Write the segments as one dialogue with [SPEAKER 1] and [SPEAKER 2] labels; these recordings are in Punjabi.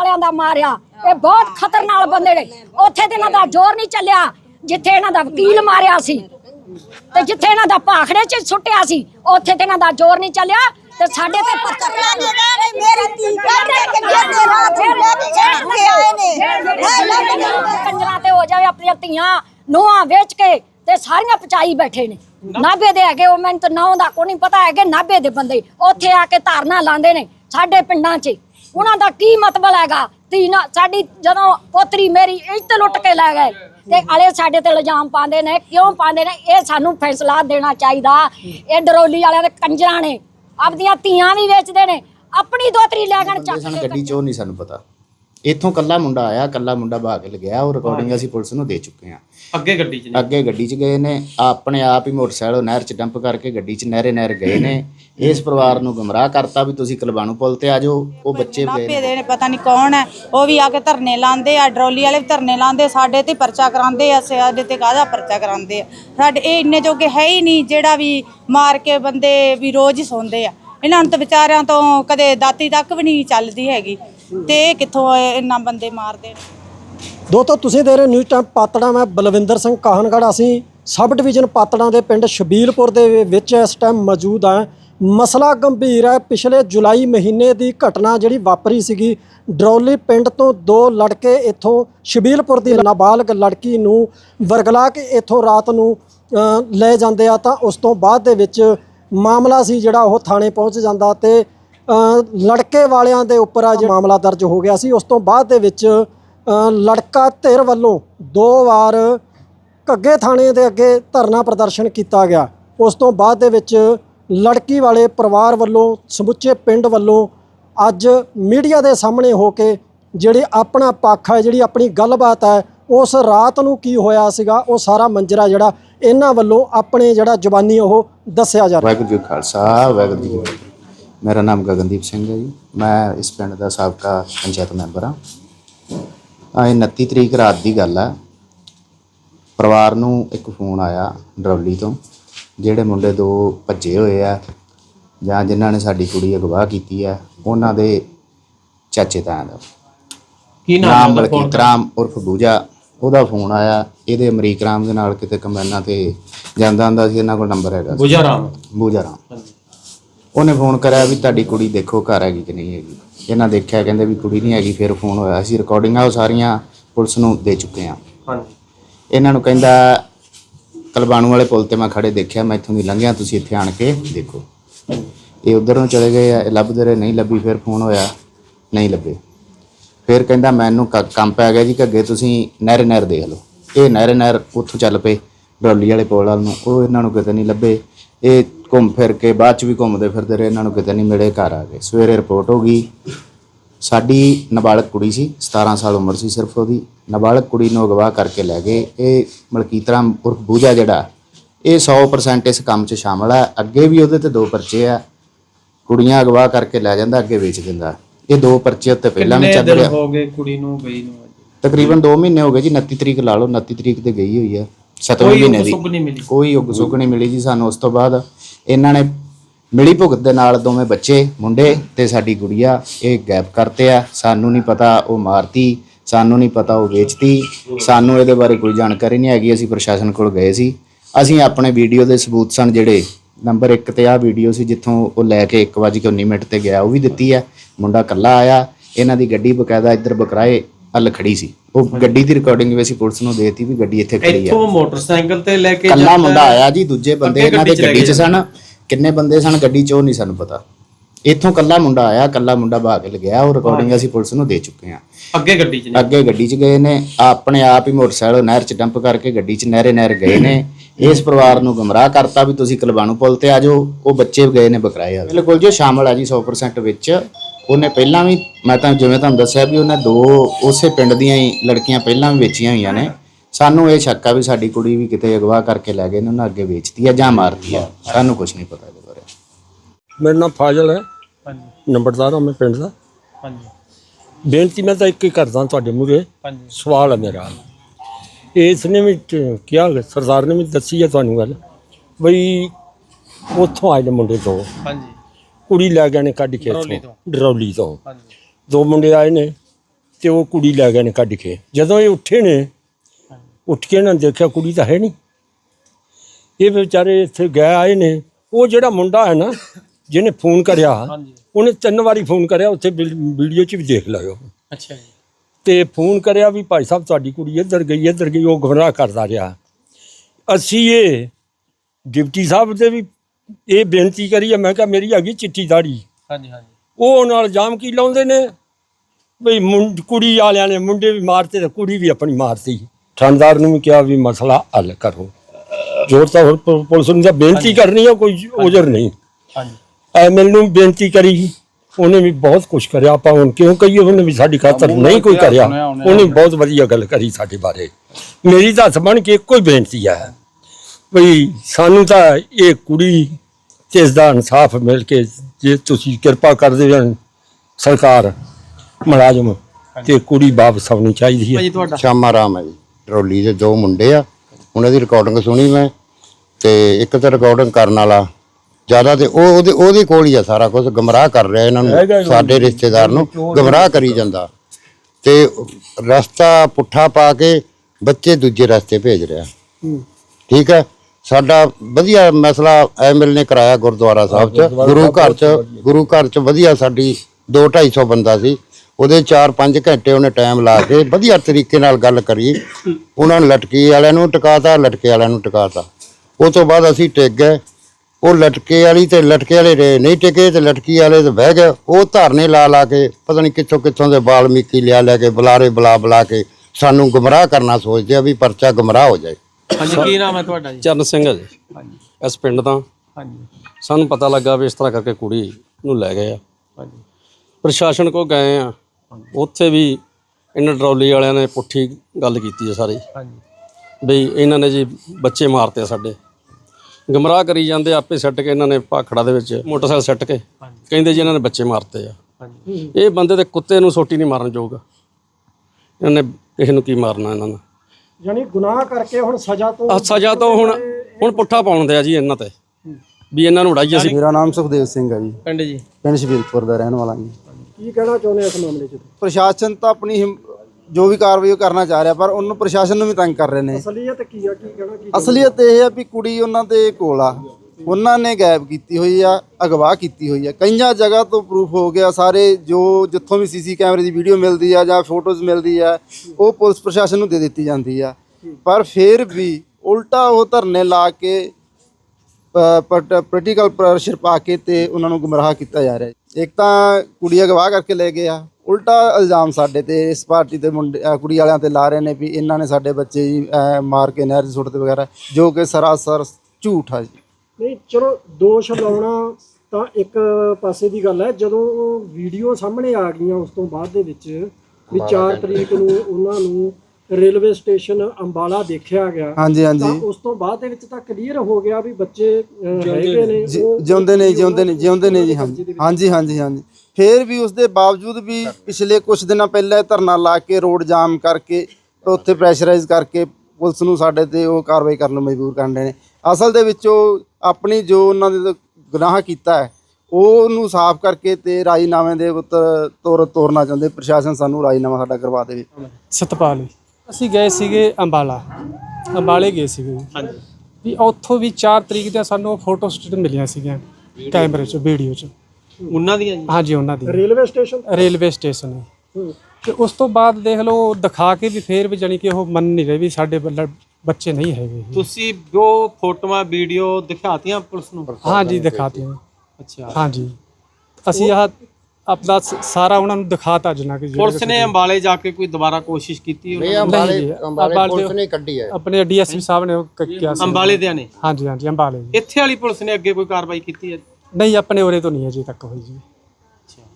[SPEAKER 1] ਵਾਲਿਆਂ ਦਾ ਮਾਰਿਆ। ਇਹ ਬਹੁਤ ਖਤਰਨਾਕ ਬੰਦੇ ਨੇ। ਉੱਥੇ ਤੇ ਇਹਨਾਂ ਦਾ ਜ਼ੋਰ ਨਹੀਂ ਚੱਲਿਆ ਜਿੱਥੇ ਇਹਨਾਂ ਦਾ ਵਕੀਲ ਮਾਰਿਆ ਸੀ ਤੇ ਜਿੱਥੇ ਇਹਨਾਂ ਦਾ ਭਾਖੜੇ 'ਚ ਸੁੱਟਿਆ ਸੀ ਉੱਥੇ ਤੇ ਇਹਨਾਂ ਦਾ ਜ਼ੋਰ ਨਹੀਂ ਚੱਲਿਆ ਤੇ ਸਾਡੇ ਤੇ ਪਰਚਾ
[SPEAKER 2] ਮੇਰੀ ਧੀ ਕਹਿੰਦੇ ਕਿ ਜਿਹੜੇ ਰਾਤ ਨੂੰ ਲੈ ਕੇ ਛੱਡ ਕੇ ਆਏ ਨੇ।
[SPEAKER 1] ਕੰਜਰਾਂ ਤੇ ਹੋ ਜਾਵੇ ਆਪਣੀਆਂ ਧੀਆਂ ਨੂੰਹਾਂ ਵੇਚ ਕੇ ਤੇ ਸਾਰੀਆਂ ਪਚਾਈ ਬੈਠੇ ਨੇ। ਨਾਭੇ ਦੇ ਹੈਗੇ ਉਹ ਮੈਨੂੰ ਤਾਂ ਨਾਂ ਦਾ ਕੋਈ ਨਹੀਂ ਪਤਾ ਹੈਗੇ ਨਾਭੇ ਦੇ ਬੰਦੇ ਉੱਥੇ ਆ ਕੇ ਧਾਰਨਾ ਲਾਉਂਦੇ ਨੇ ਸਾਡੇ ਪਿੰਡਾਂ 'ਚ। ਉਹਨਾਂ ਦਾ ਕੀ ਮਤਲਬ ਹੈਗਾ? ਧੀ ਨਾ ਸਾਡੀ ਜਦੋਂ ਪੋਤਰੀ ਮੇਰੀ ਇੱਜ਼ਤ ਲੁੱਟ ਕੇ ਲੈ ਗਏ ਤੇ ਅਲੇ ਸਾਡੇ ਤੇ ਇਲਜ਼ਾਮ ਪਾਉਂਦੇ ਨੇ ਕਿਉਂ ਪਾਉਂਦੇ ਨੇ? ਇਹ ਸਾਨੂੰ ਫੈਸਲਾ ਦੇਣਾ ਚਾਹੀਦਾ। ਇਹ ਡਰੋਲੀ ਵਾਲਿਆਂ ਦੇ ਕੰਜਰਾਂ ਨੇ ਆਪਦੀਆਂ ਧੀਆਂ ਵੀ ਵੇਚਦੇ ਨੇ ਆਪਣੀ ਦੋਤਰੀ ਲੈ ਗਣ ਚੱਕ ਕੇ
[SPEAKER 3] ਗੱਡੀ ਚੋਂ ਨਹੀਂ ਸਾਨੂੰ ਪਤਾ। ਇੱਥੋਂ ਕੱਲਾ ਮੁੰਡਾ ਆਇਆ ਕੱਲਾ ਮੁੰਡਾ ਭਾ ਕੇ ਲਗਿਆ ਉਹ ਰਿਕਾਰਡਿੰਗ ਅਸੀਂ ਪੁਲਿਸ ਨੂੰ ਦੇ ਚੁੱਕੇ ਹਾਂ।
[SPEAKER 4] ਅੱਗੇ ਗੱਡੀ 'ਚ
[SPEAKER 3] ਅੱਗੇ ਗੱਡੀ 'ਚ ਗਏ ਨੇ ਆਪਣੇ ਆਪ ਹੀ ਮੋਟਰਸਾਈਕਲ ਨਹਿਰ 'ਚ ਡੰਪ ਕਰਕੇ ਗੱਡੀ 'ਚ ਨਹਿਰੇ ਨਹਿਰ ਗਏ ਨੇ। ਇਸ ਪਰਿਵਾਰ ਨੂੰ ਗੁੰਮਰਾਹ ਕਰਤਾ ਵੀ ਤੁਸੀਂ ਕਲਬਾਣੂ ਪੁਲ ਤੇ ਆ ਜਾਓ ਉਹ ਬੱਚੇ ਗਏ ਨੇ।
[SPEAKER 2] ਨਾਪੇ ਦੇ ਨੇ ਪਤਾ ਨਹੀਂ ਕੌਣ ਹੈ। ਉਹ ਵੀ ਆ ਕੇ ਧਰਨੇ ਲਾਉਂਦੇ ਆ ਡਰੋਲੀ ਵਾਲੇ ਵੀ ਧਰਨੇ ਲਾਉਂਦੇ ਸਾਡੇ ਤੇ ਪਰਚਾ ਕਰਾਉਂਦੇ ਆ ਸਾਡੇ ਤੇ ਕਾਹਦਾ ਪਰਚਾ ਕਰਾਉਂਦੇ ਆ। ਸਾਡੇ ਇਹ ਇੰਨੇ ਜੋਗੇ ਹੈ ਹੀ ਨਹੀਂ ਜਿਹੜਾ ਵੀ ਮਾਰ ਕੇ ਬੰਦੇ ਵੀ ਰੋਜ਼ ਹੀ ਸੌਂਦੇ ਆ। ਇਹਨਾਂ ਨੂੰ ਤਾਂ ਵਿਚਾਰਿਆਂ ਤੋਂ ਕਦੇ ਦਾਤੀ ਤੱਕ ਵੀ ਨਹੀਂ ਚੱਲਦੀ ਹੈਗੀ। ਤੇ ਇਹ ਕਿੱਥੋਂ ਇਹ ਇੰਨਾ ਬੰਦੇ ਮਾਰਦੇ ਨੇ।
[SPEAKER 5] ਦੋਸਤੋ, ਤੁਸੀਂ ਦੇ ਰਹੇ ਨਿਊਜ਼ ਟਾਈਮ ਪਾਤੜਾ, ਮੈਂ ਬਲਵਿੰਦਰ ਸਿੰਘ ਕਾਹਨਗੜ੍ਹ ਅਸੀਂ ਸਬ ਡਿਵੀਜ਼ਨ ਪਾਤੜਾ ਦੇ ਪਿੰਡ ਸ਼ਬੀਲਪੁਰ ਦੇ ਵਿੱਚ ਇਸ ਟਾਈਮ ਮੌਜੂਦ ਹਾਂ। ਮਸਲਾ ਗੰਭੀਰ ਹੈ। ਪਿਛਲੇ ਜੁਲਾਈ ਮਹੀਨੇ ਦੀ ਘਟਨਾ ਜਿਹੜੀ ਵਾਪਰੀ ਸੀਗੀ, ਡਰੌਲੀ ਪਿੰਡ ਤੋਂ ਦੋ ਲੜਕੇ ਇੱਥੋਂ ਸ਼ਬੀਲਪੁਰ ਦੀ ਨਾਬਾਲਗ ਲੜਕੀ ਨੂੰ ਵਰਗਲਾ ਕੇ ਇੱਥੋਂ ਰਾਤ ਨੂੰ ਲੈ ਜਾਂਦੇ ਆ। ਤਾਂ ਉਸ ਤੋਂ ਬਾਅਦ ਦੇ ਵਿੱਚ ਮਾਮਲਾ ਸੀ ਜਿਹੜਾ ਉਹ ਥਾਣੇ ਪਹੁੰਚ ਜਾਂਦਾ ਤੇ ਲੜਕੇ ਵਾਲਿਆਂ ਦੇ ਉੱਪਰ ਆ ਜਿਹੜਾ ਮਾਮਲਾ ਦਰਜ ਹੋ ਗਿਆ ਸੀ, ਉਸ ਤੋਂ ਬਾਅਦ ਦੇ ਵਿੱਚ ਲੜਕਾ ਧਿਰ ਵੱਲੋਂ ਦੋ ਵਾਰ ਘੱਗੇ ਥਾਣੇ ਦੇ ਅੱਗੇ ਧਰਨਾ ਪ੍ਰਦਰਸ਼ਨ ਕੀਤਾ ਗਿਆ। ਉਸ ਤੋਂ ਬਾਅਦ ਦੇ ਵਿੱਚ ਲੜਕੀ ਵਾਲੇ ਪਰਿਵਾਰ ਵੱਲੋਂ, ਸਮੁੱਚੇ ਪਿੰਡ ਵੱਲੋਂ ਅੱਜ ਮੀਡੀਆ ਦੇ ਸਾਹਮਣੇ ਹੋ ਕੇ ਜਿਹੜੀ ਆਪਣਾ ਪੱਖ ਹੈ, ਜਿਹੜੀ ਆਪਣੀ ਗੱਲਬਾਤ ਹੈ, ਉਸ ਰਾਤ ਨੂੰ ਕੀ ਹੋਇਆ ਸੀਗਾ, ਉਹ ਸਾਰਾ ਮੰਜਰਾ ਜਿਹੜਾ ਇਹਨਾਂ ਵੱਲੋਂ ਆਪਣੇ ਜਿਹੜਾ ਜ਼ਬਾਨੀ ਉਹ ਦੱਸਿਆ ਜਾ ਰਿਹਾ।
[SPEAKER 3] ਵਾਹਿਗੁਰੂ ਜੀ ਖਾਲਸਾ, ਵਾਹਿਗੁਰੂ ਜੀ ਮੇਰਾ ਨਾਮ ਗਗਨਦੀਪ ਸਿੰਘ ਹੈ ਜੀ। ਮੈਂ ਇਸ ਪਿੰਡ ਦਾ ਸਾਬਕਾ ਪੰਚਾਇਤ ਮੈਂਬਰ ਹਾਂ। ਆ 29 ਤਰੀਕ ਰਾਤ ਦੀ ਗੱਲ ਹੈ। ਪਰਿਵਾਰ ਨੂੰ ਇੱਕ ਫੋਨ ਆਇਆ ਡਰੌਲੀ ਤੋਂ ਜਿਹੜੇ ਮੁੰਡੇ ਦੋ ਭੱਜੇ ਹੋਏ ਆ ਜਾਂ ਜਿਨ੍ਹਾਂ ਨੇ ਸਾਡੀ ਕੁੜੀ ਅਗਵਾ ਕੀਤੀ ਆ ਉਹਨਾਂ ਦੇ ਚਾਚੇ ਤਾਇਆ ਦਾ।
[SPEAKER 4] ਕੀ ਨਾਮ ਹੈ
[SPEAKER 3] ਬਲਕੀਤ ਰਾਮ ਉਰਫ ਬੂਜਾ ਉਹਦਾ ਫੋਨ ਆਇਆ। ਇਹਦੇ ਅਮਰੀਕ ਰਾਮ ਦੇ ਨਾਲ ਕਿਤੇ ਕੰਬਾਈਨਾਂ ਤੇ ਜਾਂਦਾ ਹੁੰਦਾ ਸੀ ਇਹਨਾਂ ਕੋਲ ਨੰਬਰ ਹੈਗਾ।
[SPEAKER 4] ਬੁਝਾ ਰਾਮ।
[SPEAKER 3] ਬੂਜਾ ਰਾਮ। ਉਹਨੇ ਫੋਨ ਕਰਿਆ ਵੀ ਤੁਹਾਡੀ ਕੁੜੀ ਦੇਖੋ ਘਰ ਹੈਗੀ ਕਿ ਨਹੀਂ ਹੈਗੀ। ਇਹਨਾਂ ਦੇਖਿਆ ਕਹਿੰਦੇ ਵੀ ਕੁੜੀ ਨਹੀਂ ਹੈਗੀ ਫਿਰ ਫੋਨ ਹੋਇਆ। ਅਸੀਂ ਰਿਕਾਰਡਿੰਗਾਂ ਉਹ ਸਾਰੀਆਂ ਪੁਲਿਸ ਨੂੰ ਦੇ ਚੁੱਕੇ ਹਾਂ।
[SPEAKER 4] ਹਾਂਜੀ।
[SPEAKER 3] ਇਹਨਾਂ ਨੂੰ ਕਹਿੰਦਾ ਕਲਬਾਣੂ ਵਾਲੇ ਪੁਲ ਤੇ ਮੈਂ ਖੜੇ ਦੇਖਿਆ ਮੈਂ ਇੱਥੋਂ ਦੀ ਲੰਘਿਆ ਤੁਸੀਂ ਇੱਥੇ ਆਣ ਕੇ ਦੇਖੋ। ਇਹ ਉਧਰ ਨੂੰ ਚਲੇ ਗਏ ਆ ਇਹ ਲੱਭਦੇ ਰਹੇ ਨਹੀਂ ਲੱਭੀ ਫਿਰ ਫੋਨ ਹੋਇਆ ਨਹੀਂ ਲੱਭੇ। ਫਿਰ ਕਹਿੰਦਾ ਮੈਨੂੰ ਕ- ਕੰਮ ਪੈ ਗਿਆ ਜੀ ਕਿ ਅੱਗੇ ਤੁਸੀਂ ਨਹਿਰ ਨਹਿਰ ਦੇਖ ਲਓ। ਇਹ ਨਹਿਰ ਨਹਿਰ ਉੱਥੋਂ ਚੱਲ ਪਏ ਡਰੋਲੀ ਵਾਲੇ ਪੁਲ ਵੱਲ ਨੂੰ ਉਹ ਇਹਨਾਂ ਨੂੰ ਕਿਤੇ ਨਹੀਂ ਲੱਭੇ। ਇਹ ਘੁੰਮ ਫਿਰ ਕੇ ਬਾਅਦ ਚ ਵੀ ਘੁੰਮਦੇ ਫਿਰਦੇ ਰਹੇ ਇਹਨਾਂ ਨੂੰ ਕਿਤੇ ਨਹੀਂ ਮਿਲੇ ਘਰ ਆ ਗਏ। ਸਵੇਰੇ ਰਿਪੋਰਟ ਹੋ ਗਈ ਸਾਡੀ ਨਾਬਾਲਗ ਕੁੜੀ ਸੀ 17 ਸਾਲ ਉਮਰ ਸੀ ਸਿਰਫ ਉਹਦੀ। ਨਾਬਾਲਗ ਕੁੜੀ ਨੂੰ ਅਗਵਾ ਕਰਕੇ ਲੈ ਗਏ। ਇਹ ਮਲਕੀਤ ਰਾਮ ਉਰਫ ਬੂਜਾ ਜਿਹੜਾ ਇਹ 100% ਇਸ ਕੰਮ 'ਚ ਸ਼ਾਮਲ ਹੈ ਅੱਗੇ ਵੀ ਉਹਦੇ ਤੇ ਦੋ ਪਰਚੇ ਆ। ਕੁੜੀਆਂ ਅਗਵਾ ਕਰਕੇ ਲੈ ਜਾਂਦਾ ਅੱਗੇ ਵੇਚ ਦਿੰਦਾ। ਇਹ ਦੋ ਪਰਚੇ ਉੱਤੇ ਪਹਿਲਾਂ ਵੀ ਚੱਲ ਰਿਹਾ।
[SPEAKER 4] ਹੋ ਗਏ ਕੁੜੀ ਨੂੰ ਗਈ ਨੂੰ?
[SPEAKER 3] ਤਕਰੀਬਨ 2 ਮਹੀਨੇ ਹੋ ਗਏ ਜੀ 29 ਤਰੀਕ ਲਾ ਲਓ 29 ਤਰੀਕ ਤੇ ਗਈ ਹੋਈ ਆ। 7ਵੇਂ
[SPEAKER 4] ਕੋਈ
[SPEAKER 3] ਮਹੀਨੇ ਦੀ। ਕੋਈ ਉਗ ਸੁੱਗ ਨਹੀਂ ਮਿਲੀ ਜੀ ਸਾਨੂੰ ਉਸ ਤੋਂ ਬਾਅਦ। ਇਹਨਾਂ ਨੇ ਮਿਲੀ ਭੁਗਤ ਦੇ ਨਾਲ ਦੋਵੇਂ ਬੱਚੇ, ਮੁੰਡੇ ਤੇ ਸਾਡੀ ਗੁੜੀਆ, ਇਹ ਗੈਪ ਕਰਤੇ ਆ। ਸਾਨੂੰ ਨਹੀਂ ਪਤਾ ਉਹ ਮਾਰਤੀ, ਸਾਨੂੰ ਨਹੀਂ ਪਤਾ ਉਹ ਵੇਚਤੀ, ਸਾਨੂੰ ਇਹਦੇ ਬਾਰੇ ਕੋਈ ਜਾਣਕਾਰੀ ਨਹੀਂ ਹੈਗੀ, ਅਸੀਂ ਪ੍ਰਸ਼ਾਸਨ ਕੋਲ ਗਏ ਸੀ। ਅਸੀਂ ਆਪਣੇ ਵੀਡੀਓ ਦੇ ਸਬੂਤ ਸਨ ਜਿਹੜੇ, ਨੰਬਰ 1 ਤੇ ਆ ਵੀਡੀਓ ਸੀ ਜਿੱਥੋਂ ਉਹ ਲੈ ਕੇ 1:19 ਮਿੰਟ ਤੇ ਗਿਆ, ਉਹ ਵੀ ਦਿੱਤੀ ਆ। ਮੁੰਡਾ ਕੱਲਾ ਆਇਆ, ਇਹਨਾਂ ਦੀ ਗੱਡੀ ਬਕਾਇਦਾ ਇੱਧਰ ਬਕਰਾਏ, ਹੱਲ ਖੜੀ ਸੀ। ਉਹ ਗੱਡੀ ਦੀ ਰਿਕਾਰਡਿੰਗ ਵੀ ਅਸੀਂ ਪੁਲਿਸ ਨੂੰ ਦੇਤੀ ਵੀ ਗੱਡੀ ਇੱਥੇ ਖੜੀ ਆ।
[SPEAKER 4] ਇੱਥੋਂ ਮੋਟਰਸਾਈਕਲ ਤੇ ਲੈ ਕੇ
[SPEAKER 3] ਕੱਲਾ ਮੁੰਡਾ ਆਇਆ ਜੀ ਦੂਜੇ ਬੰਦੇ ਇਹਨਾਂ ਦੇ
[SPEAKER 4] ਗੱਡੀ ਚ
[SPEAKER 3] ਸਨ। ਕਿੰਨੇ ਬੰਦੇ ਸਨ ਗੱਡੀ 'ਚ ਉਹ ਨਹੀਂ ਸਾਨੂੰ ਪਤਾ। ਇੱਥੋਂ ਕੱਲਾ ਮੁੰਡਾ ਆਇਆ ਕੱਲਾ ਮੁੰਡਾ ਭਾਗ ਲਗਿਆ ਉਹ ਰਿਕਾਰਡਿੰਗ ਅਸੀਂ ਪੁਲਿਸ ਨੂੰ ਦੇ ਚੁੱਕੇ ਹਾਂ।
[SPEAKER 4] ਅੱਗੇ ਗੱਡੀ 'ਚ ਨਹੀਂ।
[SPEAKER 3] ਅੱਗੇ ਗੱਡੀ 'ਚ ਗਏ ਨੇ ਆਪਣੇ ਆਪ ਹੀ ਮੋਟਰਸਾਈਕਲ ਨਹਿਰ 'ਚ ਡੰਪ ਕਰਕੇ ਗੱਡੀ 'ਚ ਨਹਿਰੇ ਨਹਿਰ ਗਏ ਨੇ। ਇਸ ਪਰਿਵਾਰ ਨੂੰ ਗੁੰਮਰਾਹ ਕਰਤਾ ਵੀ ਤੁਸੀਂ ਕਲਬਾਣੂ ਪੁਲ ਤੇ ਆ ਜਾਓ ਉਹ ਬੱਚੇ ਗਏ ਨੇ ਬਕਰਾਏ ਵਾਲੇ ਬਿਲਕੁਲ ਜੀ ਸ਼ਾਮਲ ਆ ਜੀ 100% ਵਿੱਚ। ਉਹਨੇ ਪਹਿਲਾਂ ਵੀ ਮੈਂ ਤਾਂ ਜਿਵੇਂ ਤੁਹਾਨੂੰ ਦੱਸਿਆ ਵੀ ਉਹਨੇ ਦੋ ਉਸੇ ਪਿੰਡ ਦੀਆਂ ਹੀ ਲੜਕੀਆਂ ਪਹਿਲਾਂ ਵੀ ਵੇਚੀਆਂ ਹੋਈਆਂ ਨੇ। ਸਾਨੂੰ ਇਹ ਸ਼ੱਕ ਆ ਵੀ ਸਾਡੀ ਕੁੜੀ ਵੀ ਕਿਤੇ ਅਗਵਾ ਕਰਕੇ ਲੈ ਗਏ ਨੇ ਉਹਨਾਂ ਅੱਗੇ ਵੇਚਤੀ ਆ ਜਾਂ ਮਾਰਤੀ ਆ। ਸਾਨੂੰ ਕੁਝ ਨਹੀਂ ਪਤਾ ਇਹਦੇ ਬਾਰੇ।
[SPEAKER 5] ਮੇਰਾ ਨਾਮ ਫਾਜ਼ਲ ਹੈ।
[SPEAKER 4] ਹਾਂਜੀ।
[SPEAKER 5] ਨੰਬਰਦਾਰ ਹਾਂ ਮੈਂ ਪਿੰਡ ਦਾ।
[SPEAKER 4] ਹਾਂਜੀ।
[SPEAKER 5] ਬੇਨਤੀ ਮੈਂ ਤਾਂ ਇੱਕ ਹੀ ਕਰਦਾ ਤੁਹਾਡੇ ਮੂਹਰੇ।
[SPEAKER 4] ਹਾਂਜੀ।
[SPEAKER 5] ਸਵਾਲ ਹੈ ਮੇਰਾ। ਇਸ ਨੇ ਵੀ ਟ- ਕਿਹਾ ਸਰਦਾਰ ਨੇ ਵੀ ਦੱਸੀ ਹੈ ਤੁਹਾਨੂੰ ਗੱਲ। ਬਈ ਉੱਥੋਂ ਆਏ ਨੇ ਮੁੰਡੇ ਤੋਂ
[SPEAKER 4] ਹਾਂਜੀ।
[SPEAKER 5] ਕੁੜੀ ਲੈ ਗਏ ਨੇ ਕੱਢ ਕੇ
[SPEAKER 4] ਡਰੌਲੀ
[SPEAKER 5] ਇੱਥੋਂ ਡਰੌਲੀ ਤੋਂ।
[SPEAKER 4] ਹਾਂਜੀ।
[SPEAKER 5] ਦੋ ਮੁੰਡੇ ਆਏ ਨੇ
[SPEAKER 6] ਤੇ ਉਹ ਕੁੜੀ ਲੈ ਗਏ ਨੇ ਕੱਢ ਕੇ। ਜਦੋਂ ਇਹ ਉੱਠੇ ਨੇ ਉੱਠ ਕੇ ਇਹਨਾਂ ਨੇ ਦੇਖਿਆ ਕੁੜੀ ਤਾਂ ਹੈ ਨਹੀਂ। ਇਹ ਵਿਚਾਰੇ ਇੱਥੇ ਗਏ ਆਏ ਨੇ। ਉਹ ਜਿਹੜਾ ਮੁੰਡਾ ਹੈ ਨਾ ਜਿਹਨੇ ਫੋਨ ਕਰਿਆ ਉਹਨੇ ਤਿੰਨ ਵਾਰੀ ਫੋਨ ਕਰਿਆ ਉੱਥੇ ਵੀਡ- ਵੀਡੀਓ 'ਚ ਵੀ ਦੇਖ ਲਿਓ।
[SPEAKER 4] ਅੱਛਾ ਜੀ।
[SPEAKER 6] ਤੇ ਫੋਨ ਕਰਿਆ ਵੀ ਭਾਈ ਸਾਹਿਬ ਤੁਹਾਡੀ ਕੁੜੀ ਇੱਧਰ ਗਈ ਇੱਧਰ ਗਈ ਉਹ ਗੁੰਮਰਾਹ ਕਰਦਾ ਰਿਹਾ। ਅਸੀਂ ਇਹ ਡਿਪਟੀ ਸਾਹਿਬ ਦੇ ਵੀ ਇਹ ਬੇਨਤੀ ਕਰੀ ਹੈ ਮੈਂ ਕਿਹਾ ਮੇਰੀ ਹੈਗੀ ਚਿੱਟੀ ਦਾੜੀ।
[SPEAKER 4] ਹਾਂਜੀ ਹਾਂਜੀ।
[SPEAKER 6] ਉਹ ਨਾਲ ਜਾਮ ਕੀ ਲਾਉਂਦੇ ਨੇ? ਬਈ ਕੁੜੀ ਵਾਲਿਆਂ ਨੇ ਮੁੰਡੇ ਵੀ ਮਾਰਤੇ ਤੇ ਕੁੜੀ ਵੀ ਆਪਣੀ ਮਾਰਤੀ। ਥਾਣਦਾਰ ਨੂੰ ਵੀ ਕਿਹਾ ਵੀ ਮਸਲਾ ਹੱਲ ਕਰੋ। ਜੋਰ ਤਾਂ ਹੁਣ ਪੁਲਿਸ ਨੂੰ ਤਾਂ ਬੇਨਤੀ ਕਰਨੀ ਹੈ ਕੋਈ ਉਜਰ ਨਹੀਂ।
[SPEAKER 4] ਹਾਂਜੀ।
[SPEAKER 6] ਐਮਐਲ ਨੂੰ ਬੇਨਤੀ ਕਰੀ। ਉਹਨੇ ਵੀ ਬਹੁਤ ਕੁਝ ਕਰਿਆ ਆਪਾਂ ਹੁਣ ਕਿਉਂ ਕਹੀਏ ਉਹਨੇ ਵੀ ਸਾਡੀ ਖਾਤਰ ਨਹੀਂ ਕੋਈ ਕਰਿਆ। ਉਹਨੇ ਬਹੁਤ ਵਧੀਆ ਗੱਲ ਕਰੀ ਸਾਡੇ ਬਾਰੇ। ਮੇਰੀ ਤਾਂ ਬਣ ਕੇ ਇੱਕੋ ਹੀ ਬੇਨਤੀ ਹੈ ਬਈ ਸਾਨੂੰ ਤਾਂ ਇਹ ਕੁੜੀ ਤੇ ਇਸ ਦਾ ਇਨਸਾਫ ਮਿਲ ਕੇ ਜੇ ਤੁਸੀਂ ਕਿਰਪਾ ਕਰਦੇ ਹੋ ਸਰਕਾਰ ਮੁਲਾਜ਼ਮ ਤੇ ਕੁੜੀ ਵਾਪਸ ਆਉਣੀ ਚਾਹੀਦੀ ਹੈ।
[SPEAKER 4] ਤੁਹਾਡਾ?
[SPEAKER 7] ਸ਼ਾਮਾ ਰਾਮ ਹੈ ਜੀ ਟਰੋਲੀ ਦੇ ਦੋ ਮੁੰਡੇ ਆ ਉਹਨਾਂ ਦੀ ਰਿਕਾਰਡਿੰਗ ਸੁਣੀ ਮੈਂ ਤੇ ਇੱਕ ਤਾਂ ਰਿਕਾਰਡਿੰਗ ਕਰਨ ਵਾਲਾ ਜ਼ਿਆਦਾ ਤੇ ਉਹ ਉਹਦੇ ਉਹਦੇ ਕੋਲ ਹੀ ਆ ਸਾਰਾ ਕੁਝ ਗਮਰਾਹ ਕਰ ਰਿਹਾ ਇਹਨਾਂ ਨੂੰ ਸਾਡੇ ਰਿਸ਼ਤੇਦਾਰ ਨੂੰ ਗਮਰਾਹ ਕਰੀ ਜਾਂਦਾ ਤੇ ਰਸਤਾ ਪੁੱਠਾ ਪਾ ਕੇ ਬੱਚੇ ਦੂਜੇ ਰਸਤੇ ਭੇਜ ਰਿਹਾ। ਠੀਕ ਹੈ? ਸਾਡਾ ਵਧੀਆ ਮਸਲਾ ਐਮਐਲ ਨੇ ਕਰਾਇਆ ਗੁਰਦੁਆਰਾ ਸਾਹਿਬ ਚ। ਗੁਰੂ ਘਰ ਚ ਗੁਰੂ ਘਰ ਚ ਵਧੀਆ ਸਾਡੀ 2 250 ਬੰਦਾ ਸੀ। ਉਹਦੇ 4-5 ਘੰਟੇ ਉਹਨੇ ਟਾਈਮ ਲਾ ਕੇ ਵਧੀਆ ਤਰੀਕੇ ਨਾਲ ਗੱਲ ਕਰੀ। ਉਹਨਾਂ ਨੇ ਲਟਕੀ ਵਾਲਿਆਂ ਨੂੰ ਟਿਕਾਤਾ ਲਟਕੇ ਵਾਲਿਆਂ ਨੂੰ ਟਿਕਾਤਾ। ਉਹ ਤੋਂ ਬਾਅਦ ਅਸੀਂ ਟਿਕ ਗਏ। ਉਹ ਲਟਕੇ ਵਾਲੀ ਤੇ ਲਟਕੇ ਵਾਲੇ ਰਹੇ ਨਹੀਂ ਟਿਕੇ ਤੇ ਲਟਕੀ ਵਾਲੇ ਤੇ ਬਹਿ ਗਏ। ਉਹ ਧਰਨੇ ਲਾ ਲਾ ਕੇ ਪਤਾ ਨਹੀਂ ਕਿੱਥੋਂ ਕਿੱਥੋਂ ਦੇ ਬਾਲਮੀਕੀ ਲਿਆ ਲੈ ਕੇ ਬੁਲਾਰੇ ਬੁਲਾ ਬੁਲਾ ਕੇ ਸਾਨੂੰ ਗੁੰਮਰਾਹ ਕਰਨਾ ਸੋਚਦੇ ਆ ਵੀ ਪਰਚਾ ਗੁੰਮਰਾਹ ਹੋ ਜਾਏ।
[SPEAKER 4] ਹਾਂਜੀ ਕੀ ਨਾਮ ਹੈ ਤੁਹਾਡਾ ਜੀ?
[SPEAKER 8] ਚਰਨ ਸਿੰਘ ਹੈ ਜੀ।
[SPEAKER 4] ਹਾਂਜੀ।
[SPEAKER 8] ਇਸ ਪਿੰਡ ਦਾ
[SPEAKER 4] ਹਾਂਜੀ।
[SPEAKER 8] ਸਾਨੂੰ ਪਤਾ ਲੱਗਾ ਵੀ ਇਸ ਤਰ੍ਹਾਂ ਕਰਕੇ ਕੁੜੀ ਨੂੰ ਲੈ ਗਏ ਆ।
[SPEAKER 4] ਹਾਂਜੀ।
[SPEAKER 8] ਪ੍ਰਸ਼ਾਸਨ ਕੋ ਗਏ ਆ। ਉੱਥੇ ਵੀ ਇਹਨਾਂ ਟਰੋਲੀ ਵਾਲਿਆਂ ਨੇ ਪੁੱਠੀ ਗੱਲ ਕੀਤੀ ਹੈ ਸਾਰੀ।
[SPEAKER 4] ਹਾਂਜੀ।
[SPEAKER 8] ਬਈ ਇਹਨਾਂ ਨੇ ਜੀ ਬੱਚੇ ਮਾਰਤੇ ਆ ਸਾਡੇ। ਗਮਰਾਹ ਕਰੀ ਜਾਂਦੇ ਆਪੇ ਸੱਟ ਕੇ ਇਹਨਾਂ ਨੇ ਭਾਖੜਾ ਦੇ ਵਿੱਚ ਮੋਟਰਸਾਈਕਲ ਸੱਟ ਕੇ ਕਹਿੰਦੇ ਜੀ ਇਹਨਾਂ ਨੇ ਬੱਚੇ ਮਾਰਤੇ ਆ।
[SPEAKER 4] ਹਾਂਜੀ।
[SPEAKER 8] ਇਹ ਬੰਦੇ ਤੇ ਕੁੱਤੇ ਨੂੰ ਸੋਟੀ ਨਹੀਂ ਮਾਰਨ ਜੋਗਾ ਇਹਨਾਂ ਨੇ ਕਿਸੇ ਨੂੰ ਕੀ ਮਾਰਨਾ ਇਹਨਾਂ ਨੇ
[SPEAKER 5] ਯਾਨੀ ਗੁਨਾਹ ਕਰਕੇ ਹੁਣ ਸਜ਼ਾ ਤੋਂ
[SPEAKER 8] ਆ ਸਜ਼ਾ ਤੋਂ ਹੁਣ ਹੁਣ ਪੁੱਠਾ ਪਾਉਂਦੇ ਆ ਜੀ ਇਹਨਾਂ ਤੇ। ਵੀ ਇਹਨਾਂ ਨੂੰ ਉਡਾਈਏ ਅਸੀਂ।
[SPEAKER 9] ਮੇਰਾ ਨਾਮ ਸੁਖਦੇਵ ਸਿੰਘ ਹੈ ਜੀ।
[SPEAKER 4] ਪਿੰਡ ਜੀ।
[SPEAKER 9] ਪਿੰਡ ਸ਼ਬੀਲਪੁਰ ਦਾ ਰਹਿਣ ਵਾਲਾ ਜੀ।
[SPEAKER 5] ਕੀ ਕਹਿਣਾ ਚਾਹੁੰਦੇ ਇਸ ਮਾਮਲੇ 'ਚ?
[SPEAKER 9] ਪ੍ਰਸ਼ਾਸਨ ਤਾਂ ਆਪਣੀ ਜੋ ਵੀ ਕਾਰਵਾਈ ਉਹ ਕਰਨਾ ਚਾਹ ਰਿਹਾ ਪਰ ਉਹਨੂੰ ਪ੍ਰਸ਼ਾਸਨ ਨੂੰ ਵੀ ਤੰਗ ਕਰ ਰਹੇ ਨੇ।
[SPEAKER 5] ਅਸਲੀਅਤ ਕੀ ਆ? ਕੀ ਕਹਿਣਾ ਕੀ
[SPEAKER 9] ਅਸਲੀਅਤ ਇਹ ਹੈ ਵੀ ਕੁੜੀ ਉਹਨਾਂ ਦੇ ਕੋਲ ਆ। ਉਹਨਾਂ ਨੇ ਗਾਇਬ ਕੀਤੀ ਹੋਈ ਆ, ਅਗਵਾ ਕੀਤੀ ਹੋਈ ਆ। ਕਈਆਂ ਜਗ੍ਹਾ ਤੋਂ ਪ੍ਰੂਫ ਹੋ ਗਿਆ ਸਾਰੇ ਜੋ ਜਿੱਥੋਂ ਵੀ ਸੀਸੀ ਕੈਮਰੇ ਦੀ ਵੀਡੀਓ ਮਿਲਦੀ ਆ ਜਾਂ ਫੋਟੋਜ਼ ਮਿਲਦੀ ਆ, ਉਹ ਪੁਲਿਸ ਪ੍ਰਸ਼ਾਸਨ ਨੂੰ ਦੇ ਦਿੱਤੀ ਜਾਂਦੀ ਆ। ਪਰ ਫਿਰ ਵੀ ਉਲਟਾ ਉਹ ਧਰਨੇ ਲਾ ਕੇ ਪੋਲੀਟੀਕਲ ਪ੍ਰੈਸ਼ਰ ਪਾ ਕੇ ਤੇ ਉਹਨਾਂ ਨੂੰ ਗੁੰਮਰਾਹ ਕੀਤਾ ਜਾ ਰਿਹਾ ਇੱਕ ਤਾਂ ਕੁੜੀ ਅਗਵਾ ਕਰਕੇ ਲੈ ਗਏ ਆ ਉਲਟਾ ਇਲਜ਼ਾਮ ਸਾਡੇ ਤੇ, ਇਸ ਪਾਰਟੀ ਦੇ ਮੁੰਡੇ ਕੁੜੀ ਵਾਲਿਆਂ ਤੇ ਲਾ ਰਹੇ ਨੇ ਵੀ ਇਹਨਾਂ ਨੇ ਸਾਡੇ ਬੱਚੇ ਜੀ ਮਾਰ ਕੇ ਨਹਿਰ 'ਚ ਸੁੱਟਦੇ ਵਗੈਰਾ, ਜੋ ਕਿ ਸਰਾਸਰ ਝੂਠ ਆ ਜੀ।
[SPEAKER 5] ਨਹੀਂ ਚਲੋ ਦੋਸ਼ ਲਾਉਣਾ ਤਾਂ ਇੱਕ ਪਾਸੇ ਦੀ ਗੱਲ ਹੈ। ਜਦੋਂ ਵੀਡੀਓ ਸਾਹਮਣੇ ਆ ਗਈਆਂ ਉਸ ਤੋਂ ਬਾਅਦ ਦੇ ਵਿੱਚ ਵੀ 4 ਤਰੀਕ ਨੂੰ ਉਹਨਾਂ ਨੂੰ ਰੇਲਵੇ ਸਟੇਸ਼ਨ ਅੰਬਾਲਾ ਦੇਖਿਆ ਗਿਆ
[SPEAKER 9] ਹਾਂਜੀ
[SPEAKER 5] ਤਾਂ
[SPEAKER 9] ਹਾਂਜੀ
[SPEAKER 5] ਉਸ ਤੋਂ ਬਾਅਦ ਦੇ ਵਿੱਚ ਤਾਂ ਕਲੀਅਰ ਹੋ ਗਿਆ ਵੀ ਬੱਚੇ ਹੈਗੇ ਨੇ।
[SPEAKER 9] ਜਿਉਂਦੇ ਨੇ ਜਿਉਂਦੇ ਨੇ ਜਿਉਂਦੇ ਨੇ ਜੀ ਹਾਂਜੀ ਹਾਂਜੀ ਹਾਂਜੀ ਹਾਂਜੀ। ਫਿਰ ਵੀ ਉਸ ਦੇ ਬਾਵਜੂਦ ਵੀ ਪਿਛਲੇ ਕੁਝ ਦਿਨਾਂ ਪਹਿਲਾਂ ਧਰਨਾ ਲਾ ਕੇ ਰੋਡ ਜਾਮ ਕਰਕੇ ਉੱਥੇ ਪ੍ਰੈਸ਼ਰਾਈਜ਼ ਕਰਕੇ ਪੁਲਿਸ ਨੂੰ ਸਾਡੇ ਤੇ ਉਹ ਕਾਰਵਾਈ ਕਰਨ ਨੂੰ ਮਜਬੂਰ ਕਰਨ ਰਹੇ ਨੇ। ਅਸਲ ਦੇ ਵਿੱਚ ਉਹ ਆਪਣੀ ਜੋ ਉਹਨਾਂ ਦੇ ਗੁਨਾਹ ਕੀਤਾ ਹੈ ਉਹਨੂੰ ਸਾਫ਼ ਕਰਕੇ ਤੇ ਰਾਜੀਨਾਮੇ ਦੇ ਉੱਤਰ ਤੋਰ ਤੋਰਨਾ ਚਾਹੁੰਦੇ ਪ੍ਰਸ਼ਾਸਨ ਸਾਨੂੰ ਰਾਜੀਨਾਮਾ ਸਾਡਾ ਕਰਵਾ ਦੇਵੇ।
[SPEAKER 10] ਸਤਪਾਲ ਅਸੀਂ ਗਏ ਸੀਗੇ ਅੰਬਾਲਾ। ਅੰਬਾਲੇ ਗਏ ਸੀਗੇ।
[SPEAKER 4] ਹਾਂਜੀ।
[SPEAKER 10] ਵੀ ਉੱਥੋਂ ਵੀ 4 ਤਰੀਕ ਦੀਆਂ ਸਾਨੂੰ ਫੋਟੋ ਸਟੇਟ ਮਿਲੀਆਂ ਸੀਗੀਆਂ ਕੈਮਰੇ 'ਚ ਵੀਡੀਓ 'ਚ।
[SPEAKER 4] ਉਹਨਾਂ ਦੀਆਂ ਜੀ?
[SPEAKER 10] ਹਾਂਜੀ ਉਹਨਾਂ ਦੀ
[SPEAKER 5] ਰੇਲਵੇ ਸਟੇਸ਼ਨ?
[SPEAKER 10] Railway station. ਤੇ ਉਸ ਤੋਂ ਬਾਅਦ ਦੇਖ ਲਓ ਦਿਖਾ ਕੇ ਵੀ ਫੇਰ ਵੀ ਜਾਣੀ ਕਿ ਉਹ ਮੰਨ ਨਹੀਂ ਰਹੇ ਵੀ ਸਾਡੇ ਬੱਲ- ਬੱਚੇ ਨਹੀਂ ਹੈਗੇ
[SPEAKER 4] ਤੁਸੀਂ ਉਹ ਫੋਟੋਆਂ ਵੀਡੀਓ ਦਿਖਾਤੀਆਂ ਪੁਲਿਸ ਨੂੰ?
[SPEAKER 10] ਹਾਂਜੀ ਦਿਖਾਤੀਆਂ।
[SPEAKER 4] ਅੱਛਾ।
[SPEAKER 10] ਹਾਂਜੀ ਅਸੀਂ ਆਹ ਆਪਣਾ ਸ- ਸਾਰਾ ਉਹਨਾਂ ਨੂੰ ਦਿਖਾਤਾ ਜਨਾ ਕਿ ਜਿਹੜੇ
[SPEAKER 4] ਪੁਲਿਸ ਨੇ ਅੰਬਾਲੇ ਜਾ ਕੇ ਕੋਈ ਦੁਬਾਰਾ ਕੋਸ਼ਿਸ਼ ਕੀਤੀ ਉਹਨਾਂ
[SPEAKER 7] ਇਹ
[SPEAKER 4] ਨੇ?
[SPEAKER 7] ਅੰਬਾਲੇ
[SPEAKER 10] ਜੀ,
[SPEAKER 7] ਅੰਬਾਲੇ
[SPEAKER 10] ਅੰਬਾਲੇ
[SPEAKER 7] ਪੁਲਿਸ ਨੇ ਕੱਢੀ ਹੈ।
[SPEAKER 10] ਆਪਣੇ ਡੀਐਸਪੀ ਸਾਹਿਬ ਨੇ ਉਹ ਕ- ਕਿਹਾ ਸੀ।
[SPEAKER 4] ਅੰਬਾਲੇ ਦਿਆਂ ਨੇ?
[SPEAKER 10] ਹਾਂਜੀ ਹਾਂਜੀ ਅੰਬਾਲੇ। ਜੀ।
[SPEAKER 4] ਇੱਥੇ ਵਾਲੀ ਪੁਲਿਸ ਨੇ ਅੱਗੇ ਕੋਈ ਕਾਰਵਾਈ ਕੀਤੀ ਹੈ?
[SPEAKER 10] ਨਹੀਂ ਆਪਣੇ ਉਰੇ ਤੋਂ ਨਹੀਂ ਅਜੇ ਤੱਕ ਹੋਈ ਜੀ।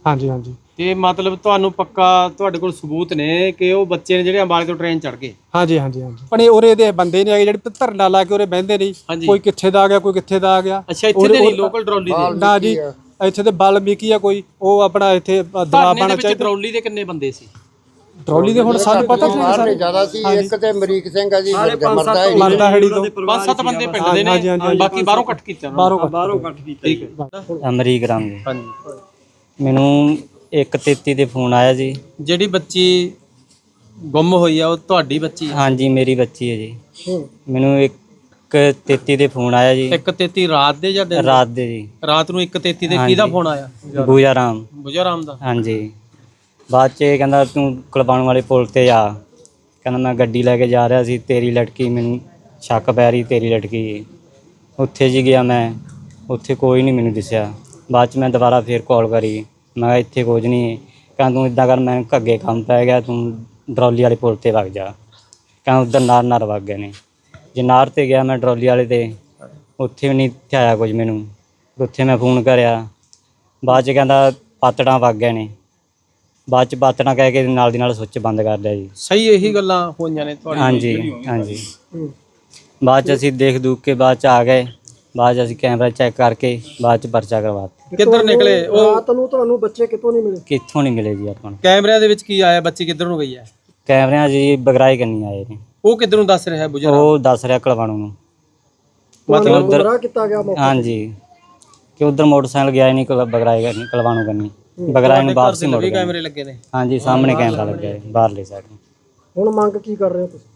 [SPEAKER 10] ਹਾਂਜੀ ਹਾਂਜੀ।
[SPEAKER 4] ਤੇ ਮਤਲਬ ਤੁਹਾਨੂੰ ਪੱਕਾ ਤੁਹਾਡੇ ਕੋਲ ਸਬੂਤ ਨੇ ਕਿ ਉਹ ਬੱਚੇ ਨੇ ਜਿਹੜੇ ਅੰਬਾਲੇ ਤੋਂ ਟ੍ਰੇਨ ਚੜ ਗਏ?
[SPEAKER 10] ਹਾਂਜੀ ਹਾਂਜੀ ਹਾਂਜੀ। ਆਪਣੇ ਉਰੇ ਦੇ ਬੰਦੇ ਨੇ ਹੈਗੇ ਜਿਹੜੇ ਧਰਨਾ ਲਾ ਕੇ ਉਰੇ ਬਹਿੰਦੇ ਨਹੀਂ
[SPEAKER 4] ਹਾਂਜੀ।
[SPEAKER 10] ਕੋਈ ਕਿੱਥੇ ਦਾ ਆ ਗਿਆ ਕੋਈ ਕਿੱਥੇ ਦਾ ਆ ਗਿਆ।
[SPEAKER 4] ਅੱਛਾ ਇੱਥੇ ਦੇ ਨਹੀਂ ਲੋਕਲ ਟਰਾਲੀ ਦੇ।
[SPEAKER 10] ਨਾ ਜੀ ਇੱਥੇ ਤੇ ਬਾਲਮੀਕੀ ਆ ਕੋਈ। ਉਹ ਆਪਣਾ ਇੱਥੇ ਦਬਾਅ
[SPEAKER 4] ਧਰਨੇ ਦੇ
[SPEAKER 10] ਪਾਣਾ
[SPEAKER 4] ਵਿੱਚ
[SPEAKER 10] ਚਾਹੀਦਾ।
[SPEAKER 4] ਟਰਾਲੀ ਦੇ ਕਿੰਨੇ ਬੰਦੇ ਸੀ?
[SPEAKER 10] ਟਰਾਲੀ ਦੇ ਹੁਣ ਸਾਨੂੰ ਪਤਾ ਨਹੀਂ
[SPEAKER 7] ਬਾਹਰ ਨੇ ਜ਼ਿਆਦਾ ਸੀ ਇੱਕ ਤੇ ਅਮਰੀਕ ਸਿੰਘ ਆ ਜੀ ਮਰਦਾ ਹੈ
[SPEAKER 10] ਮਰਦਾ ਹੈੜੀ ਤੋਂ
[SPEAKER 4] ਪੰਜ ਸੱਤ ਬੰਦੇ ਪਿੰਡ ਦੇ
[SPEAKER 10] ਹਾਂਜੀ,
[SPEAKER 4] ਨੇ
[SPEAKER 10] ਹਾਂਜੀ,
[SPEAKER 4] ਬਾਕੀ ਬਾਹਰੋਂ ਕੱਟ ਕੀਤਾ ਉਹਨਾਂ ਨੇ।
[SPEAKER 10] ਬਾਹਰੋਂ ਬਾਹਰੋਂ ਕੱਟ
[SPEAKER 4] ਠੀਕ ਹੈ।
[SPEAKER 11] ਅਮਰੀਕ ਰੰਗ
[SPEAKER 4] ਹਾਂਜੀ।
[SPEAKER 11] ਮੈਨੂੰ 133 ਦੇ ਫੋਨ ਆਇਆ ਜੀ।
[SPEAKER 4] ਜਿਹੜੀ ਬੱਚੀ ਗੁੰਮ ਹੋਈ ਆ ਉਹ ਤੁਹਾਡੀ ਬੱਚੀ ਆ?
[SPEAKER 11] ਹਾਂਜੀ ਮੇਰੀ ਬੱਚੀ ਹੈ ਜੀ। ਮੈਨੂੰ 1:33 ਦੇ ਫੋਨ ਆਇਆ ਜੀ।
[SPEAKER 4] 133 ਰਾਤ ਦੇ ਜਾਂ ਦਿਨ ਦੇ?
[SPEAKER 11] ਰਾਤ ਦੇ ਜੀ।
[SPEAKER 4] ਰਾਤ ਨੂੰ 133 ਦੇ
[SPEAKER 11] ਹਾਂਜੀ।
[SPEAKER 4] ਕਿਹਦਾ ਫੋਨ ਆਇਆ?
[SPEAKER 11] ਬੂਜਾ ਰਾਮ।
[SPEAKER 4] ਬੁਝਾਰਾਮ ਦਾ।
[SPEAKER 11] ਹਾਂਜੀ। ਬਾਅਦ ਚ ਇਹ ਕਹਿੰਦਾ ਤੂੰ ਕੁਲਬਾਣੂ ਵਾਲੇ ਪੁਲ ਤੇ ਆ। ਕਹਿੰਦਾ ਮੈਂ ਗੱਡੀ ਲੈ ਕੇ ਜਾ ਰਿਹਾ ਸੀ ਤੇਰੀ ਲੜਕੀ ਮੈਨੂੰ ਸ਼ੱਕ ਪੈ ਰਹੀ ਤੇਰੀ ਲੜਕੀ। ਉੱਥੇ ਜੀ ਗਿਆ ਮੈਂ। ਉੱਥੇ ਕੋਈ ਨਹੀਂ ਮੈਨੂੰ ਦਿਸਿਆ। ਬਾਅਦ ਚ ਮੈਂ ਦੁਬਾਰਾ ਫੇਰ ਕਾਲ ਕਰੀ। ਮੈਂ ਕਿਹਾ ਇੱਥੇ ਕੁਝ ਨਹੀਂ ਕਹਿੰਦਾ ਤੂੰ ਇਦਾਂ ਕਰ ਮੈਂ ਘੱਗੇ ਕੰਮ ਪੈ ਗਿਆ ਤੂੰ ਡਰੋਲੀ ਵਾਲੇ ਪੁਲ ਤੇ ਵਗ ਜਾ। ਕਹਿੰਦਾ ਉਧਰ ਨਾਰ ਨਾਰ ਵਗ ਗਏ ਨੇ। ਜੇ ਨਾਰ ਤੇ ਗਿਆ ਮੈਂ ਡਰੋਲੀ ਵਾਲੇ ਤੇ ਉੱਥੇ ਵੀ ਨਹੀਂ ਥਿਆਇਆ ਕੁਝ ਮੈਨੂੰ। ਉੱਥੇ ਮੈਂ ਫੋਨ ਕਰਿਆ। ਬਾਅਦ ਚ ਕਹਿੰਦਾ ਪਾਤੜਾਂ ਵਗ ਗਏ ਨੇ। ਬਾਅਦ ਚ ਪਾਤੜਾਂ ਕਹਿ ਕੇ ਨਾਲ ਦੀ ਨਾਲ ਸੁੱਚ ਬੰਦ ਕਰ ਲਿਆ ਜੀ।
[SPEAKER 4] ਸਹੀ ਇਹੀ ਗੱਲਾਂ ਹੋਈਆਂ ਨੇ ਤੁਹਾਡੀ
[SPEAKER 11] ਹਾਂਜੀ ਹਾਂਜੀ। ਬਾਅਦ ਚ ਅਸੀਂ ਦੇਖ ਦੂਖ ਕੇ ਬਾਅਦ ਚ ਆ ਗਏ। ਬਾਅਦ ਚ ਅਸੀਂ ਕੈਮਰਾ ਚੈੱਕ ਕਰਕੇ ਬਾਅਦ ਚ ਪਰਚਾ ਕਰਵਾਤਾ।
[SPEAKER 4] ਕਿੱਧਰ ਨਿਕਲੇ? ਉਹ
[SPEAKER 5] ਰਾਤ ਨੂੰ ਤੁਹਾਨੂੰ ਬੱਚੇ ਕਿਤੋਂ ਨਹੀਂ ਮਿਲੇ?
[SPEAKER 11] ਕਿੱਥੋਂ ਨਹੀਂ ਮਿਲੇ ਜੀ ਆਪਾਂ ਨੂੰ।
[SPEAKER 4] ਕੈਮਰਿਆਂ ਦੇ ਵਿੱਚ ਕੀ ਆਇਆ? ਬੱਚੀ ਕਿੱਧਰ ਨੂੰ ਗਈ ਹੈ?
[SPEAKER 11] ਕੈਮਰਿਆਂ 'ਚ ਜੀ ਬਗਰਾਈ ਕਰਨੀ ਆਏ ਨੇ।
[SPEAKER 4] ਉਹ ਕਿੱਧਰ ਨੂੰ ਦੱਸ ਰਿਹਾ ਹੈ ਬੁਝਾਰਾਮ
[SPEAKER 11] ਉਹ ਦੱਸ ਰਿਹਾ ਕਲਵਾਣੂ ਨੂੰ।
[SPEAKER 5] ਤੁਹਾਨੂੰ
[SPEAKER 11] ਉੱਧਰ-
[SPEAKER 5] ਗੁੰਮਰਾਹ ਕੀਤਾ ਗਿਆ ਮੌਕੇ?
[SPEAKER 11] ਹਾਂਜੀ। ਕਿ ਉਧਰ ਮੋਟਰਸਾਈਕਲ ਗਿਆ ਹੀ ਨਹੀਂ ਕਲ ਬਗਰਾਈ ਕਰਨੀ ਕਲਵਾਣੂ ਕਰਨੀ ਬਗਰਾਈ ਨੂੰ ਵਾਪਸ ਮੁੜ
[SPEAKER 4] ਵੀ
[SPEAKER 11] ਗਿਆ
[SPEAKER 4] ਕੈਮਰੇ ਲੱਗੇ ਨੇ?
[SPEAKER 11] ਹਾਂਜੀ ਸਾਹਮਣੇ ਕੈਮਰਾ ਲੱਗਿਆ ਹੈ ਬਾਹਰਲੇ ਸਾਈਡ
[SPEAKER 5] ਹੁਣ ਮੰਗ ਕੀ ਕਰ ਰਹੇ ਹੋ ਤੁਸੀਂ?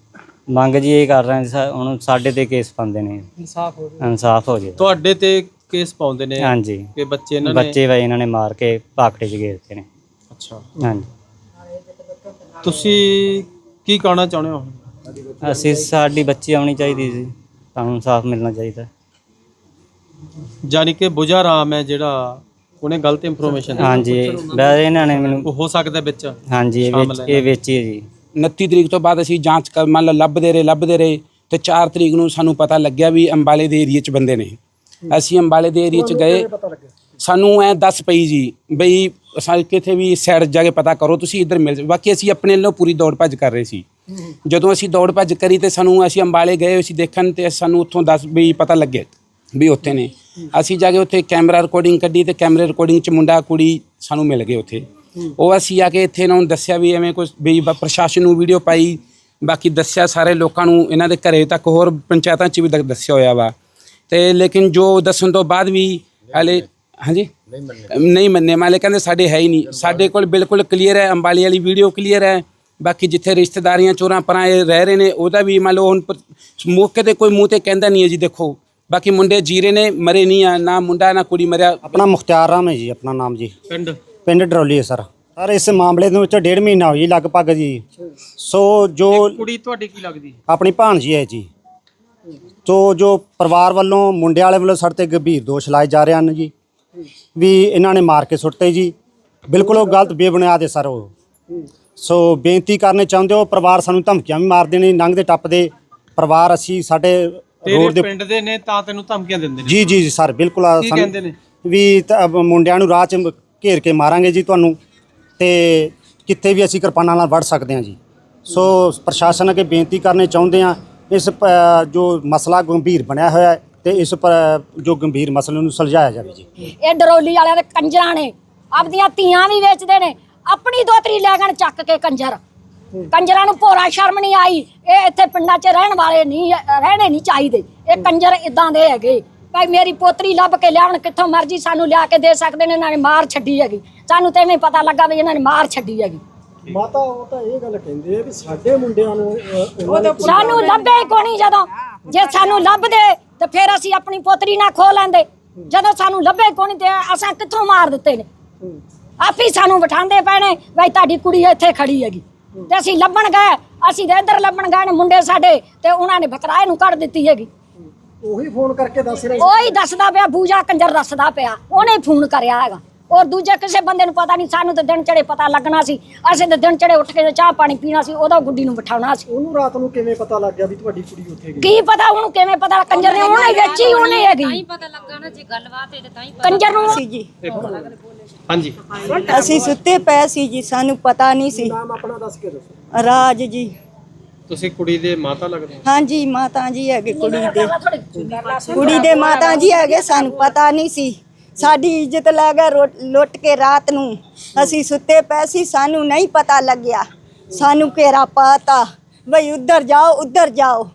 [SPEAKER 11] ਮੰਗ ਜੀ ਇਹ ਕਰ ਰਹੇ ਸਾ- ਹੁਣ ਸਾਡੇ ਤੇ ਕੇਸ ਪਾਉਂਦੇ ਨੇ।
[SPEAKER 5] ਇਨਸਾਫ ਹੋ
[SPEAKER 11] ਇਨਸਾਫ ਹੋ ਜੇ
[SPEAKER 4] ਤੁਹਾਡੇ ਤੇ ਕੇਸ ਪਾਉਂਦੇ ਨੇ
[SPEAKER 11] ਹਾਂਜੀ।
[SPEAKER 4] ਕਿ ਬੱਚੇ ਇਹਨਾਂ ਨੇ
[SPEAKER 11] ਬੱਚੇ ਵੇ ਇਹਨਾਂ ਨੇ ਮਾਰ ਕੇ ਪਾਕੜੇ 'ਚ ਘੇਰਤੇ ਨੇ।
[SPEAKER 4] ਅੱਛਾ।
[SPEAKER 11] ਹਾਂਜੀ।
[SPEAKER 4] ਤੁਸੀਂ ਕੀ ਕਹਿਣਾ ਚਾਹੁੰਦੇ ਹੋ?
[SPEAKER 11] ਅਸੀਂ ਸਾਡੀ ਬੱਚੀ ਆਉਣੀ ਚਾਹੀਦੀ ਸੀ ਸਾਨੂੰ ਇਨਸਾਫ ਮਿਲਣਾ ਚਾਹੀਦਾ।
[SPEAKER 4] ਜਾਨੀ ਕਿ ਬੁਝਾਰਾਮ ਹੈ ਜਿਹੜਾ ਉਹਨੇ ਗਲਤ ਇਨਫੋਰਮੇਸ਼ਨ
[SPEAKER 11] ਹਾਂਜੀ। ਵੈਸੇ ਇਹਨਾਂ ਨੇ ਮੈਨੂੰ
[SPEAKER 4] ਉਹ ਹੋ ਸਕਦਾ ਵਿੱਚ
[SPEAKER 11] ਹਾਂਜੀ ਇਹ ਵਿੱਚ ਇਹ ਵਿੱਚ ਹੀ ਹੈ ਜੀ।
[SPEAKER 12] 29 ਤਰੀਕ ਤੋਂ ਬਾਅਦ ਅਸੀਂ ਜਾਂਚ ਕਰ ਮੰਨ ਲਓ ਲੱਭਦੇ ਰਹੇ ਲੱਭਦੇ ਰਹੇ ਤੇ 4 ਤਰੀਕ ਨੂੰ ਸਾਨੂੰ ਪਤਾ ਲੱਗਿਆ ਵੀ ਅੰਬਾਲੇ ਦੇ ਏਰੀਏ 'ਚ ਬੰਦੇ ਨੇ। ਅਸੀਂ ਅੰਬਾਲੇ ਦੇ ਏਰੀਏ 'ਚ ਗਏ। ਸਾਨੂੰ ਐ ਦੱਸ ਪਈ ਜੀ ਬਈ ਅਸਾਂ ਕਿਥੇ ਵੀ ਸਾਈਡ ਜਾ ਕੇ ਪਤਾ ਕਰੋ ਤੁਸੀਂ ਇੱਧਰ ਮਿਲ। ਬਾਕੀ ਅਸੀਂ ਆਪਣੇ ਵੱਲੋਂ ਪੂਰੀ ਦੌੜ ਭੱਜ ਕਰ ਰਹੇ ਸੀ। ਜਦੋਂ ਅਸੀਂ ਦੌੜ ਭੱਜ ਕਰੀ ਤੇ ਸਾਨੂੰ ਅਸੀਂ ਅੰਬਾਲੇ ਗਏ ਅਸੀਂ ਦੇਖਣ ਤੇ ਸਾਨੂੰ ਉੱਥੋਂ ਦੱਸ ਵੀ ਪਤਾ ਲੱਗਿਆ ਵੀ ਉੱਥੇ ਨੇ। ਅਸੀਂ ਜਾ ਕੇ ਉੱਥੇ ਕੈਮਰਾ ਰਿਕਾਰਡਿੰਗ ਕੱਢੀ ਤੇ ਕੈਮਰੇ ਰਿਕਾਰਡਿੰਗ 'ਚ ਮੁੰਡਾ ਕੁੜੀ ਸਾਨੂੰ ਮਿਲ ਗਏ ਉੱਥੇ। ਉਹ ਅਸੀਂ ਆ ਕੇ ਇੱਥੇ ਇਹਨਾਂ ਨੂੰ ਦੱਸਿਆ ਵੀ ਐਵੇਂ ਕੁਝ ਵੀ ਬ- ਪ੍ਰਸ਼ਾਸਨ ਨੂੰ ਵੀਡੀਓ ਪਾਈ ਬਾਕੀ ਦੱਸਿਆ ਸਾਰੇ ਲੋਕਾਂ ਨੂੰ ਇਹਨਾਂ ਦੇ ਘਰੇ ਤੱਕ ਹੋਰ ਪੰਚਾਇਤਾਂ 'ਚ ਵੀ ਦ- ਦੱਸਿਆ ਹੋਇਆ ਵਾ। ਤੇ ਲੇਕਿਨ ਜੋ ਦੱਸਣ ਤੋਂ ਬਾਅਦ ਵੀ ਹਲੇ ਹਾਂਜੀ? ਨਹੀਂ ਮੰਨੇ। ਮਾਲੇ ਕਹਿੰਦੇ ਸਾਡੇ ਹੈ ਹੀ ਨਹੀਂ। ਸਾਡੇ ਕੋਲ ਬਿਲਕੁਲ ਕਲੀਅਰ ਹੈ ਅੰਬਾਲੀ ਵਾਲੀ ਵੀਡੀਓ ਕਲੀਅਰ ਹੈ। ਬਾਕੀ ਜਿੱਥੇ ਰਿਸ਼ਤੇਦਾਰੀਆਂ ਚੋਰਾਂ ਪਰਾਂ ਇਹ ਰਹਿ ਰਹੇ ਨੇ ਉਹਦਾ ਵੀ ਮੰਨ ਲਓ ਹੁਣ ਪ- ਮੌਕੇ ਤੇ ਕੋਈ ਮੂੰਹ ਤੇ ਕਹਿੰਦਾ ਨਹੀਂ ਹੈ ਜੀ ਦੇਖੋ। ਬਾਕੀ ਮੁੰਡੇ ਜੀਰੇ ਨੇ ਮਰੇ ਨਹੀਂ ਆ ਨਾ ਮੁੰਡਾ ਨਾ ਕੁੜੀ ਮਰਿਆ।
[SPEAKER 13] ਆਪਣਾ ਮੁਖਤਿਆਰ ਰਾਮ ਹੈ ਜੀ ਆਪਣਾ ਨਾਮ ਜੀ।
[SPEAKER 4] ਪਿੰਡ?
[SPEAKER 13] ਪਿੰਡ ਡਰੋਲੀ ਹੈ ਸਰ। ਸਰ ਇਸ ਮਾਮਲੇ ਦੇ ਵਿੱਚ ਡੇਢ ਮਹੀਨਾ ਹੋਈ ਲਗਭਗ ਜੀ। ਸੋ ਜੋ
[SPEAKER 4] ਕੁੜੀ ਤੁਹਾਡੀ ਕੀ ਲੱਗਦੀ?
[SPEAKER 13] ਆਪਣੀ ਭਾਣਜੀ ਹੈ ਜੀ। ਸੋ ਜੋ ਪਰਿਵਾਰ ਵੱਲੋਂ ਮੁੰਡੇ ਵਾਲੇ ਵੱਲੋਂ ਸਾਡੇ ਤੇ ਗੰਭੀਰ ਦੋਸ਼ ਲਾਏ ਜਾ ਰਹੇ ਹਨ ਜੀ। ਵੀ ਇਹਨਾਂ ਨੇ ਮਾਰ ਕੇ ਸੁੱਟਤੇ ਜੀ। ਬਿਲਕੁਲ ਉਹ ਗਲਤ ਬੇਬੁਨਿਆਦ ਹੈ ਸਰ ਉਹ। ਸੋ ਬੇਨਤੀ ਕਰਨੇ ਚਾਹੁੰਦੇ ਹੋ ਪਰਿਵਾਰ ਸਾਨੂੰ ਧਮਕੀਆਂ ਵੀ ਮਾਰਦੇ ਨੇ ਲੰਘਦੇ ਟੱਪਦੇ ਪਰਿਵਾਰ ਅਸੀਂ ਸਾਡੇ ਰੋਡ
[SPEAKER 4] ਤੇਰੇ
[SPEAKER 13] ਦੇ
[SPEAKER 4] ਪਿੰਡ ਦੇ ਨੇ ਤਾਂ ਤੈਨੂੰ ਧਮਕੀਆਂ ਦਿੰਦੇ ਨੇ।
[SPEAKER 13] ਜੀ ਜੀ ਜੀ ਸਰ ਬਿਲਕੁਲ ਆ
[SPEAKER 4] ਕੀ
[SPEAKER 13] ਸਾਨੂੰ-
[SPEAKER 4] ਕਹਿੰਦੇ ਨੇ?
[SPEAKER 13] ਵੀ ਤਾਂ ਮੁੰਡਿਆਂ ਨੂੰ ਰਾਹ 'ਚ ਘੇਰ ਕੇ ਮਾਰਾਂਗੇ ਜੀ ਤੁਹਾਨੂੰ ਤੇ ਕਿੱਥੇ ਵੀ ਅਸੀਂ ਕਿਰਪਾਨਾਂ ਨਾਲ ਵੜ ਸਕਦੇ ਹਾਂ ਜੀ। ਸੋ ਪ੍ਰਸ਼ਾਸਨ ਅੱਗੇ ਬੇਨਤੀ ਕਰਨੇ ਚਾਹੁੰਦੇ ਹਾਂ, ਇਸ ਜੋ ਮਸਲਾ ਗੰਭੀਰ ਬਣਿਆ ਹੋਇਆ ਹੈ ਤੇ ਇਸ ਪਰ ਜੋ ਗੰਭੀਰ ਮਸਲੇ ਨੂੰ ਸੁਲਝਾਇਆ ਜਾਵੇ ਜੀ।
[SPEAKER 1] ਇਹ ਡਰੋਲੀ ਵਾਲਿਆਂ ਦੇ ਕੰਜਰਾਂ ਨੇ, ਆਪਦੀਆਂ ਧੀਆਂ ਵੀ ਵੇਚਦੇ ਨੇ, ਆਪਣੀ ਦੋਤਰੀ ਲੈ ਗਣ ਚੱਕ ਕੇ ਕੰਜਰ। ਕੰਜਰਾਂ ਨੂੰ ਭੋਰਾ ਸ਼ਰਮ ਨਹੀਂ ਆਈ, ਇਹ ਇੱਥੇ ਪਿੰਡਾਂ 'ਚ ਰਹਿਣ ਵਾਲੇ ਨਹੀਂ, ਰਹਿਣੇ ਨਹੀਂ ਚਾਹੀਦੇ। ਇਹ ਕੰਜਰ ਇਦਾਂ ਦੇ ਹੈਗੇ। ਭਾਈ ਮੇਰੀ ਪੋਤਰੀ ਲੱਭ ਕੇ ਲਿਆਉਣ ਕਿੱਥੋਂ ਮਰਜ਼ੀ ਸਾਨੂੰ ਲਿਆ ਕੇ ਦੇ ਸਕਦੇ ਨੇ ਇਹਨਾਂ ਨੇ ਮਾਰ ਛੱਡੀ ਹੈਗੀ। ਸਾਨੂੰ ਤੇ ਐਵੇਂ ਪਤਾ ਲੱਗਾ ਵੀ ਇਹਨਾਂ ਨੇ ਮਾਰ ਛੱਡੀ ਹੈਗੀ।
[SPEAKER 5] ਮਾਤਾ ਉਹ ਤਾਂ ਇਹ ਗੱਲ ਕਹਿੰਦੇ ਆ ਵੀ ਸਾਡੇ ਮੁੰਡਿਆਂ ਨੂੰ ਅਹ, ਉਹਨਾਂ ਨੇ
[SPEAKER 1] ਸਾਨੂੰ ਲੱਭੇ ਕੋਣੀ ਜਦੋਂ? ਜੇ ਸਾਨੂੰ ਲੱਭਦੇ ਤੇ ਫਿਰ ਅਸੀਂ ਆਪਣੀ ਪੋਤਰੀ ਨਾ ਖੋ ਲੈਂਦੇ। ਜਦੋਂ ਸਾਨੂੰ ਲੱਭੇ ਕੋਣੀ ਤੇ ਅਸਾਂ ਕਿੱਥੋਂ ਮਾਰ ਦਿੱਤੇ ਨੇ? ਆਪੀ ਸਾਨੂੰ ਬਿਠਾਉਂਦੇ ਪੈਣੇ ਬਈ ਤੁਹਾਡੀ ਕੁੜੀ ਇੱਥੇ ਖੜੀ ਹੈਗੀ। ਤੇ ਅਸੀਂ ਲੱਭਣ ਗਏ ਅਸੀਂ ਤੇ ਇੱਧਰ ਲੱਭਣ ਗਏ ਨੇ ਮੁੰਡੇ ਸਾਡੇ ਤੇ ਉਹਨਾਂ ਨੇ ਬਕਰਾਏ ਨੂੰ ਕੱਢ ਦਿੱਤੀ ਹੈਗੀ।
[SPEAKER 5] ਉਹੀ ਫੋਨ ਕਰਕੇ ਦੱਸ ਰਹੇ
[SPEAKER 1] ਉਹੀ ਦੱਸਦਾ ਪਿਆ ਬੂਜਾ ਕੰਜਰ ਦੱਸਦਾ ਪਿਆ। ਉਹਨੇ ਫੋਨ ਕਰਿਆ ਹੈਗਾ। ਔਰ ਦੂਜੇ ਕਿਸੇ ਬੰਦੇ ਨੂੰ ਪਤਾ ਨਹੀਂ ਸਾਨੂੰ ਤਾਂ ਦਿਨ ਚੜੇ ਪਤਾ ਲੱਗਣਾ ਸੀ। ਅਸੀਂ ਤਾਂ ਦਿਨ ਚੜੇ ਉੱਠ ਕੇ ਚਾਹ ਪਾਣੀ ਪੀਣਾ ਸੀ ਉਹਦਾ ਗੁੱਡੀ ਨੂੰ ਬਿਠਾਉਣਾ ਸੀ।
[SPEAKER 5] ਉਹਨੂੰ ਰਾਤ ਨੂੰ ਕਿਵੇਂ ਪਤਾ ਲੱਗ ਗਿਆ ਵੀ ਤੁਹਾਡੀ ਕੁੜੀ ਉੱਥੇ ਗਈ?
[SPEAKER 1] ਕੀ ਪਤਾ ਉਹਨੂੰ ਕਿਵੇਂ ਪਤਾ ਕੰਜਰ ਨੇ ਉਹਨੇ ਵੇਚੀ ਉਹਨੇ ਹੈਗੀ।
[SPEAKER 14] ਪਤਾ ਲੱਗਾ ਨਾ ਜੇ ਗੱਲਬਾਤ ਹੈ ਤੇ ਤਾਂ ਹੀ
[SPEAKER 1] ਕੰਜਰ ਨੂੰ
[SPEAKER 15] ਸੀ ਜੀ।
[SPEAKER 4] ਹਾਂਜੀ।
[SPEAKER 15] ਅਸੀਂ ਸੁੱਤੇ ਪਏ ਸੀ ਜੀ ਸਾਨੂੰ ਪਤਾ ਨਹੀਂ ਸੀ।
[SPEAKER 5] ਨਾਮ ਆਪਣਾ ਦੱਸ ਕੇ ਦੱਸੋ।
[SPEAKER 15] ਰਾਜ ਜੀ।
[SPEAKER 4] ਤੁਸੀਂ ਕੁੜੀ ਦੇ ਮਾਤਾ ਲੱਗਦੇ ਹੋ?
[SPEAKER 15] ਹਾਂਜੀ, ਮਾਤਾ ਜੀ ਹੈਗੇ ਕੁੜੀ ਦੇ। ਕੁੜੀ ਦੇ ਮਾਤਾ ਜੀ ਹੈਗੇ, ਸਾਨੂੰ ਪਤਾ ਨਹੀਂ ਸੀ। ਸਾਡੀ ਇੱਜ਼ਤ ਲੈ ਗਏ ਲੁੱਟ ਕੇ ਰਾਤ ਨੂੰ। ਅਸੀਂ ਸੁੱਤੇ ਪਏ ਸੀ, ਸਾਨੂੰ ਨਹੀਂ ਪਤਾ ਲੱਗਿਆ। ਸਾਨੂੰ ਘੇਰਾ ਪਾਤਾ, ਬਈ ਉੱਧਰ ਜਾਓ ਉੱਧਰ ਜਾਓ।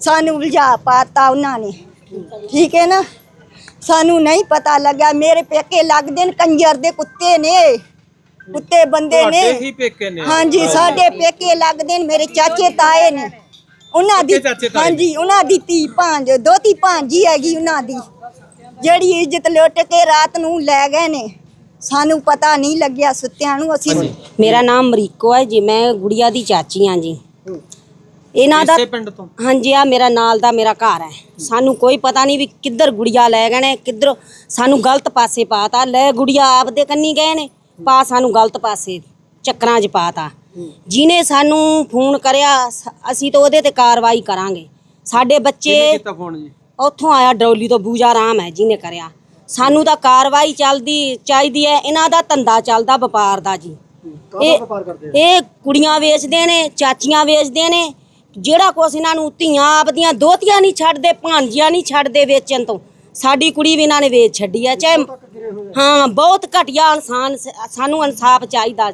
[SPEAKER 15] ਸਾਨੂੰ ਉਲਝਾ ਪਾਤਾ ਉਹਨਾਂ ਨੇ। ਠੀਕ ਹੈ ਨਾ? ਸਾਨੂੰ ਨਹੀਂ ਪਤਾ ਲੱਗਾ ਮੇਰੇ ਪੇਕੇ ਲੱਗਦੇ ਨੇ, ਕੰਜਰ ਦੇ ਕੁੱਤੇ ਨੇ। ਉੱਤੇ ਬੰਦੇ ਨੇ
[SPEAKER 4] ਤੁਹਾਡੇ ਹੀ ਪੇਕੇ ਨੇ।
[SPEAKER 15] ਹਾਂਜੀ ਸਾਡੇ ਪੇਕੇ ਲੱਗਦੇ ਨੇ ਮੇਰੇ ਚਾਚੇ ਤਾਏ ਨੇ। ਉਹਨਾਂ ਦੀ
[SPEAKER 4] ਪੱਕੇ ਚਾਚੇ ਤਾਏ ਨੇ।
[SPEAKER 15] ਹਾਂਜੀ ਉਹਨਾਂ ਦੀ ਧੀ ਭਾਂਜ ਦੋਤੀ ਭਾਂਜੀ ਹੈਗੀ ਉਹਨਾਂ ਦੀ। ਜਿਹੜੀ ਇੱਜ਼ਤ ਲੁੱਟ ਕੇ ਰਾਤ ਨੂੰ ਲੈ ਗਏ ਨੇ ਸਾਨੂੰ ਪਤਾ ਨਹੀਂ ਲੱਗਿਆ ਸੁੱਤਿਆਂ ਨੂੰ ਅਸੀਂ
[SPEAKER 14] ਮੇਰਾ ਨਾਮ ਮਰੀਕੋ ਹੈ ਜੀ ਮੈਂ ਗੁੜੀਆ ਦੀ ਚਾਚੀ ਹਾਂ ਜੀ। ਇਹਨਾਂ ਦਾ
[SPEAKER 4] ਇਸੇ ਪਿੰਡ ਤੋਂ?
[SPEAKER 14] ਹਾਂਜੀ ਆ ਮੇਰਾ ਨਾਲ ਦਾ ਮੇਰਾ ਘਰ ਹੈ। ਸਾਨੂੰ ਕੋਈ ਪਤਾ ਨਹੀਂ ਵੀ ਕਿੱਧਰ ਗੁੜੀਆ ਲੈ ਗਏ ਨੇ ਕਿੱਧਰ ਸਾਨੂੰ ਗਲਤ ਪਾਸੇ ਪਾਤਾ ਲੈ ਗੁੜੀਆ ਆਪਦੇ ਕੰਨੀ ਗਏ ਨੇ। ਪਾ ਸਾਨੂੰ ਗਲਤ ਪਾਸੇ ਚੱਕਰਾਂ 'ਚ ਪਾਤਾ। ਜਿਹਨੇ ਸਾਨੂੰ ਫੋਨ ਕਰਿਆ ਸ- ਅਸੀਂ ਤਾਂ ਉਹਦੇ ਤੇ ਕਾਰਵਾਈ ਕਰਾਂਗੇ। ਸਾਡੇ ਬੱਚੇ
[SPEAKER 4] ਕੀਤਾ ਫੋਨ ਜੀ?
[SPEAKER 14] ਉੱਥੋਂ ਆਇਆ ਡਰੌਲੀ ਤੋਂ ਬੂਜਾ ਰਾਮ ਹੈ ਜਿਹਨੇ ਕਰਿਆ। ਸਾਨੂੰ ਤਾਂ ਕਾਰਵਾਈ ਚੱਲਦੀ ਚਾਹੀਦੀ ਹੈ ਇਹਨਾਂ ਦਾ ਧੰਦਾ ਚੱਲਦਾ ਵਪਾਰ ਦਾ ਜੀ। ਇਹ ਇਹ ਕੁੜੀਆਂ ਵੇਚਦੇ ਨੇ ਚਾਚੀਆਂ ਵੇਚਦੇ ਨੇ ਜਿਹੜਾ ਕੁਛ ਇਹਨਾਂ ਨੂੰ ਧੀਆਂ ਆਪਦੀਆਂ ਦੋਤੀਆਂ ਨਹੀਂ ਛੱਡਦੇ ਭਾਂਜੀਆਂ ਨਹੀਂ ਛੱਡਦੇ ਵੇਚਣ ਤੋਂ। ਸਾਡੀ ਕੁੜੀ ਵੀ ਇਹਨਾਂ ਨੇ ਵੇਚ ਛੱਡੀ ਹੈ ਚਾਹੇ ਹਾਂ ਬਹੁਤ ਘਟੀਆ ਇਨਸਾਨ ਸ- ਸਾਨੂੰ ਇਨਸਾਫ ਚਾਹੀਦਾ।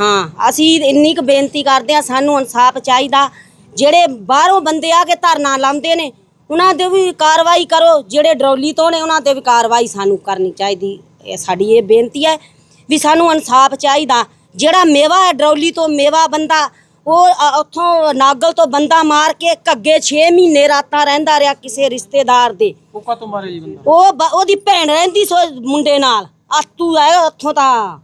[SPEAKER 14] ਹਾਂ ਅਸੀਂ ਇੰਨੀ ਕੁ ਬੇਨਤੀ ਕਰਦੇ ਆ ਸਾਨੂੰ ਇਨਸਾਫ ਚਾਹੀਦਾ। ਜਿਹੜੇ ਬਾਹਰੋਂ ਬੰਦੇ ਆ ਕੇ ਧਰਨਾ ਲਾਉਂਦੇ ਨੇ ਉਹਨਾਂ ਦੇ ਵੀ ਕਾਰਵਾਈ ਕਰੋ। ਜਿਹੜੇ ਡਰੌਲੀ ਤੋਂ ਨੇ ਉਹਨਾਂ ਤੇ ਵੀ ਕਾਰਵਾਈ ਸਾਨੂੰ ਕਰਨੀ ਚਾਹੀਦੀ। ਇਹ ਸਾਡੀ ਇਹ ਬੇਨਤੀ ਹੈ ਵੀ ਸਾਨੂੰ ਇਨਸਾਫ ਚਾਹੀਦਾ। ਜਿਹੜਾ ਮੇਵਾ ਹੈ ਡਰੌਲੀ ਤੋਂ ਮੇਵਾ ਬੰਦਾ ਉਹ ਉੱਥੋਂ ਨਾਗਲ ਤੋਂ ਬੰਦਾ ਮਾਰ ਕੇ ਘੱਗੇ 6 ਮਹੀਨੇ ਰਾਤਾਂ ਰਹਿੰਦਾ ਰਿਹਾ ਕਿਸੇ ਰਿਸ਼ਤੇਦਾਰ ਦੇ।
[SPEAKER 4] ਉਹ ਕਾ ਮਾਰੇ ਜੀ ਬੰਦਾ।
[SPEAKER 14] ਉਹ ਬ- ਉਹਦੀ ਭੈਣ ਰਹਿੰਦੀ ਸੋ ਮੁੰਡੇ ਨਾਲ। ਆਤੂ ਹੈ ਉੱਥੋਂ ਤਾਂ।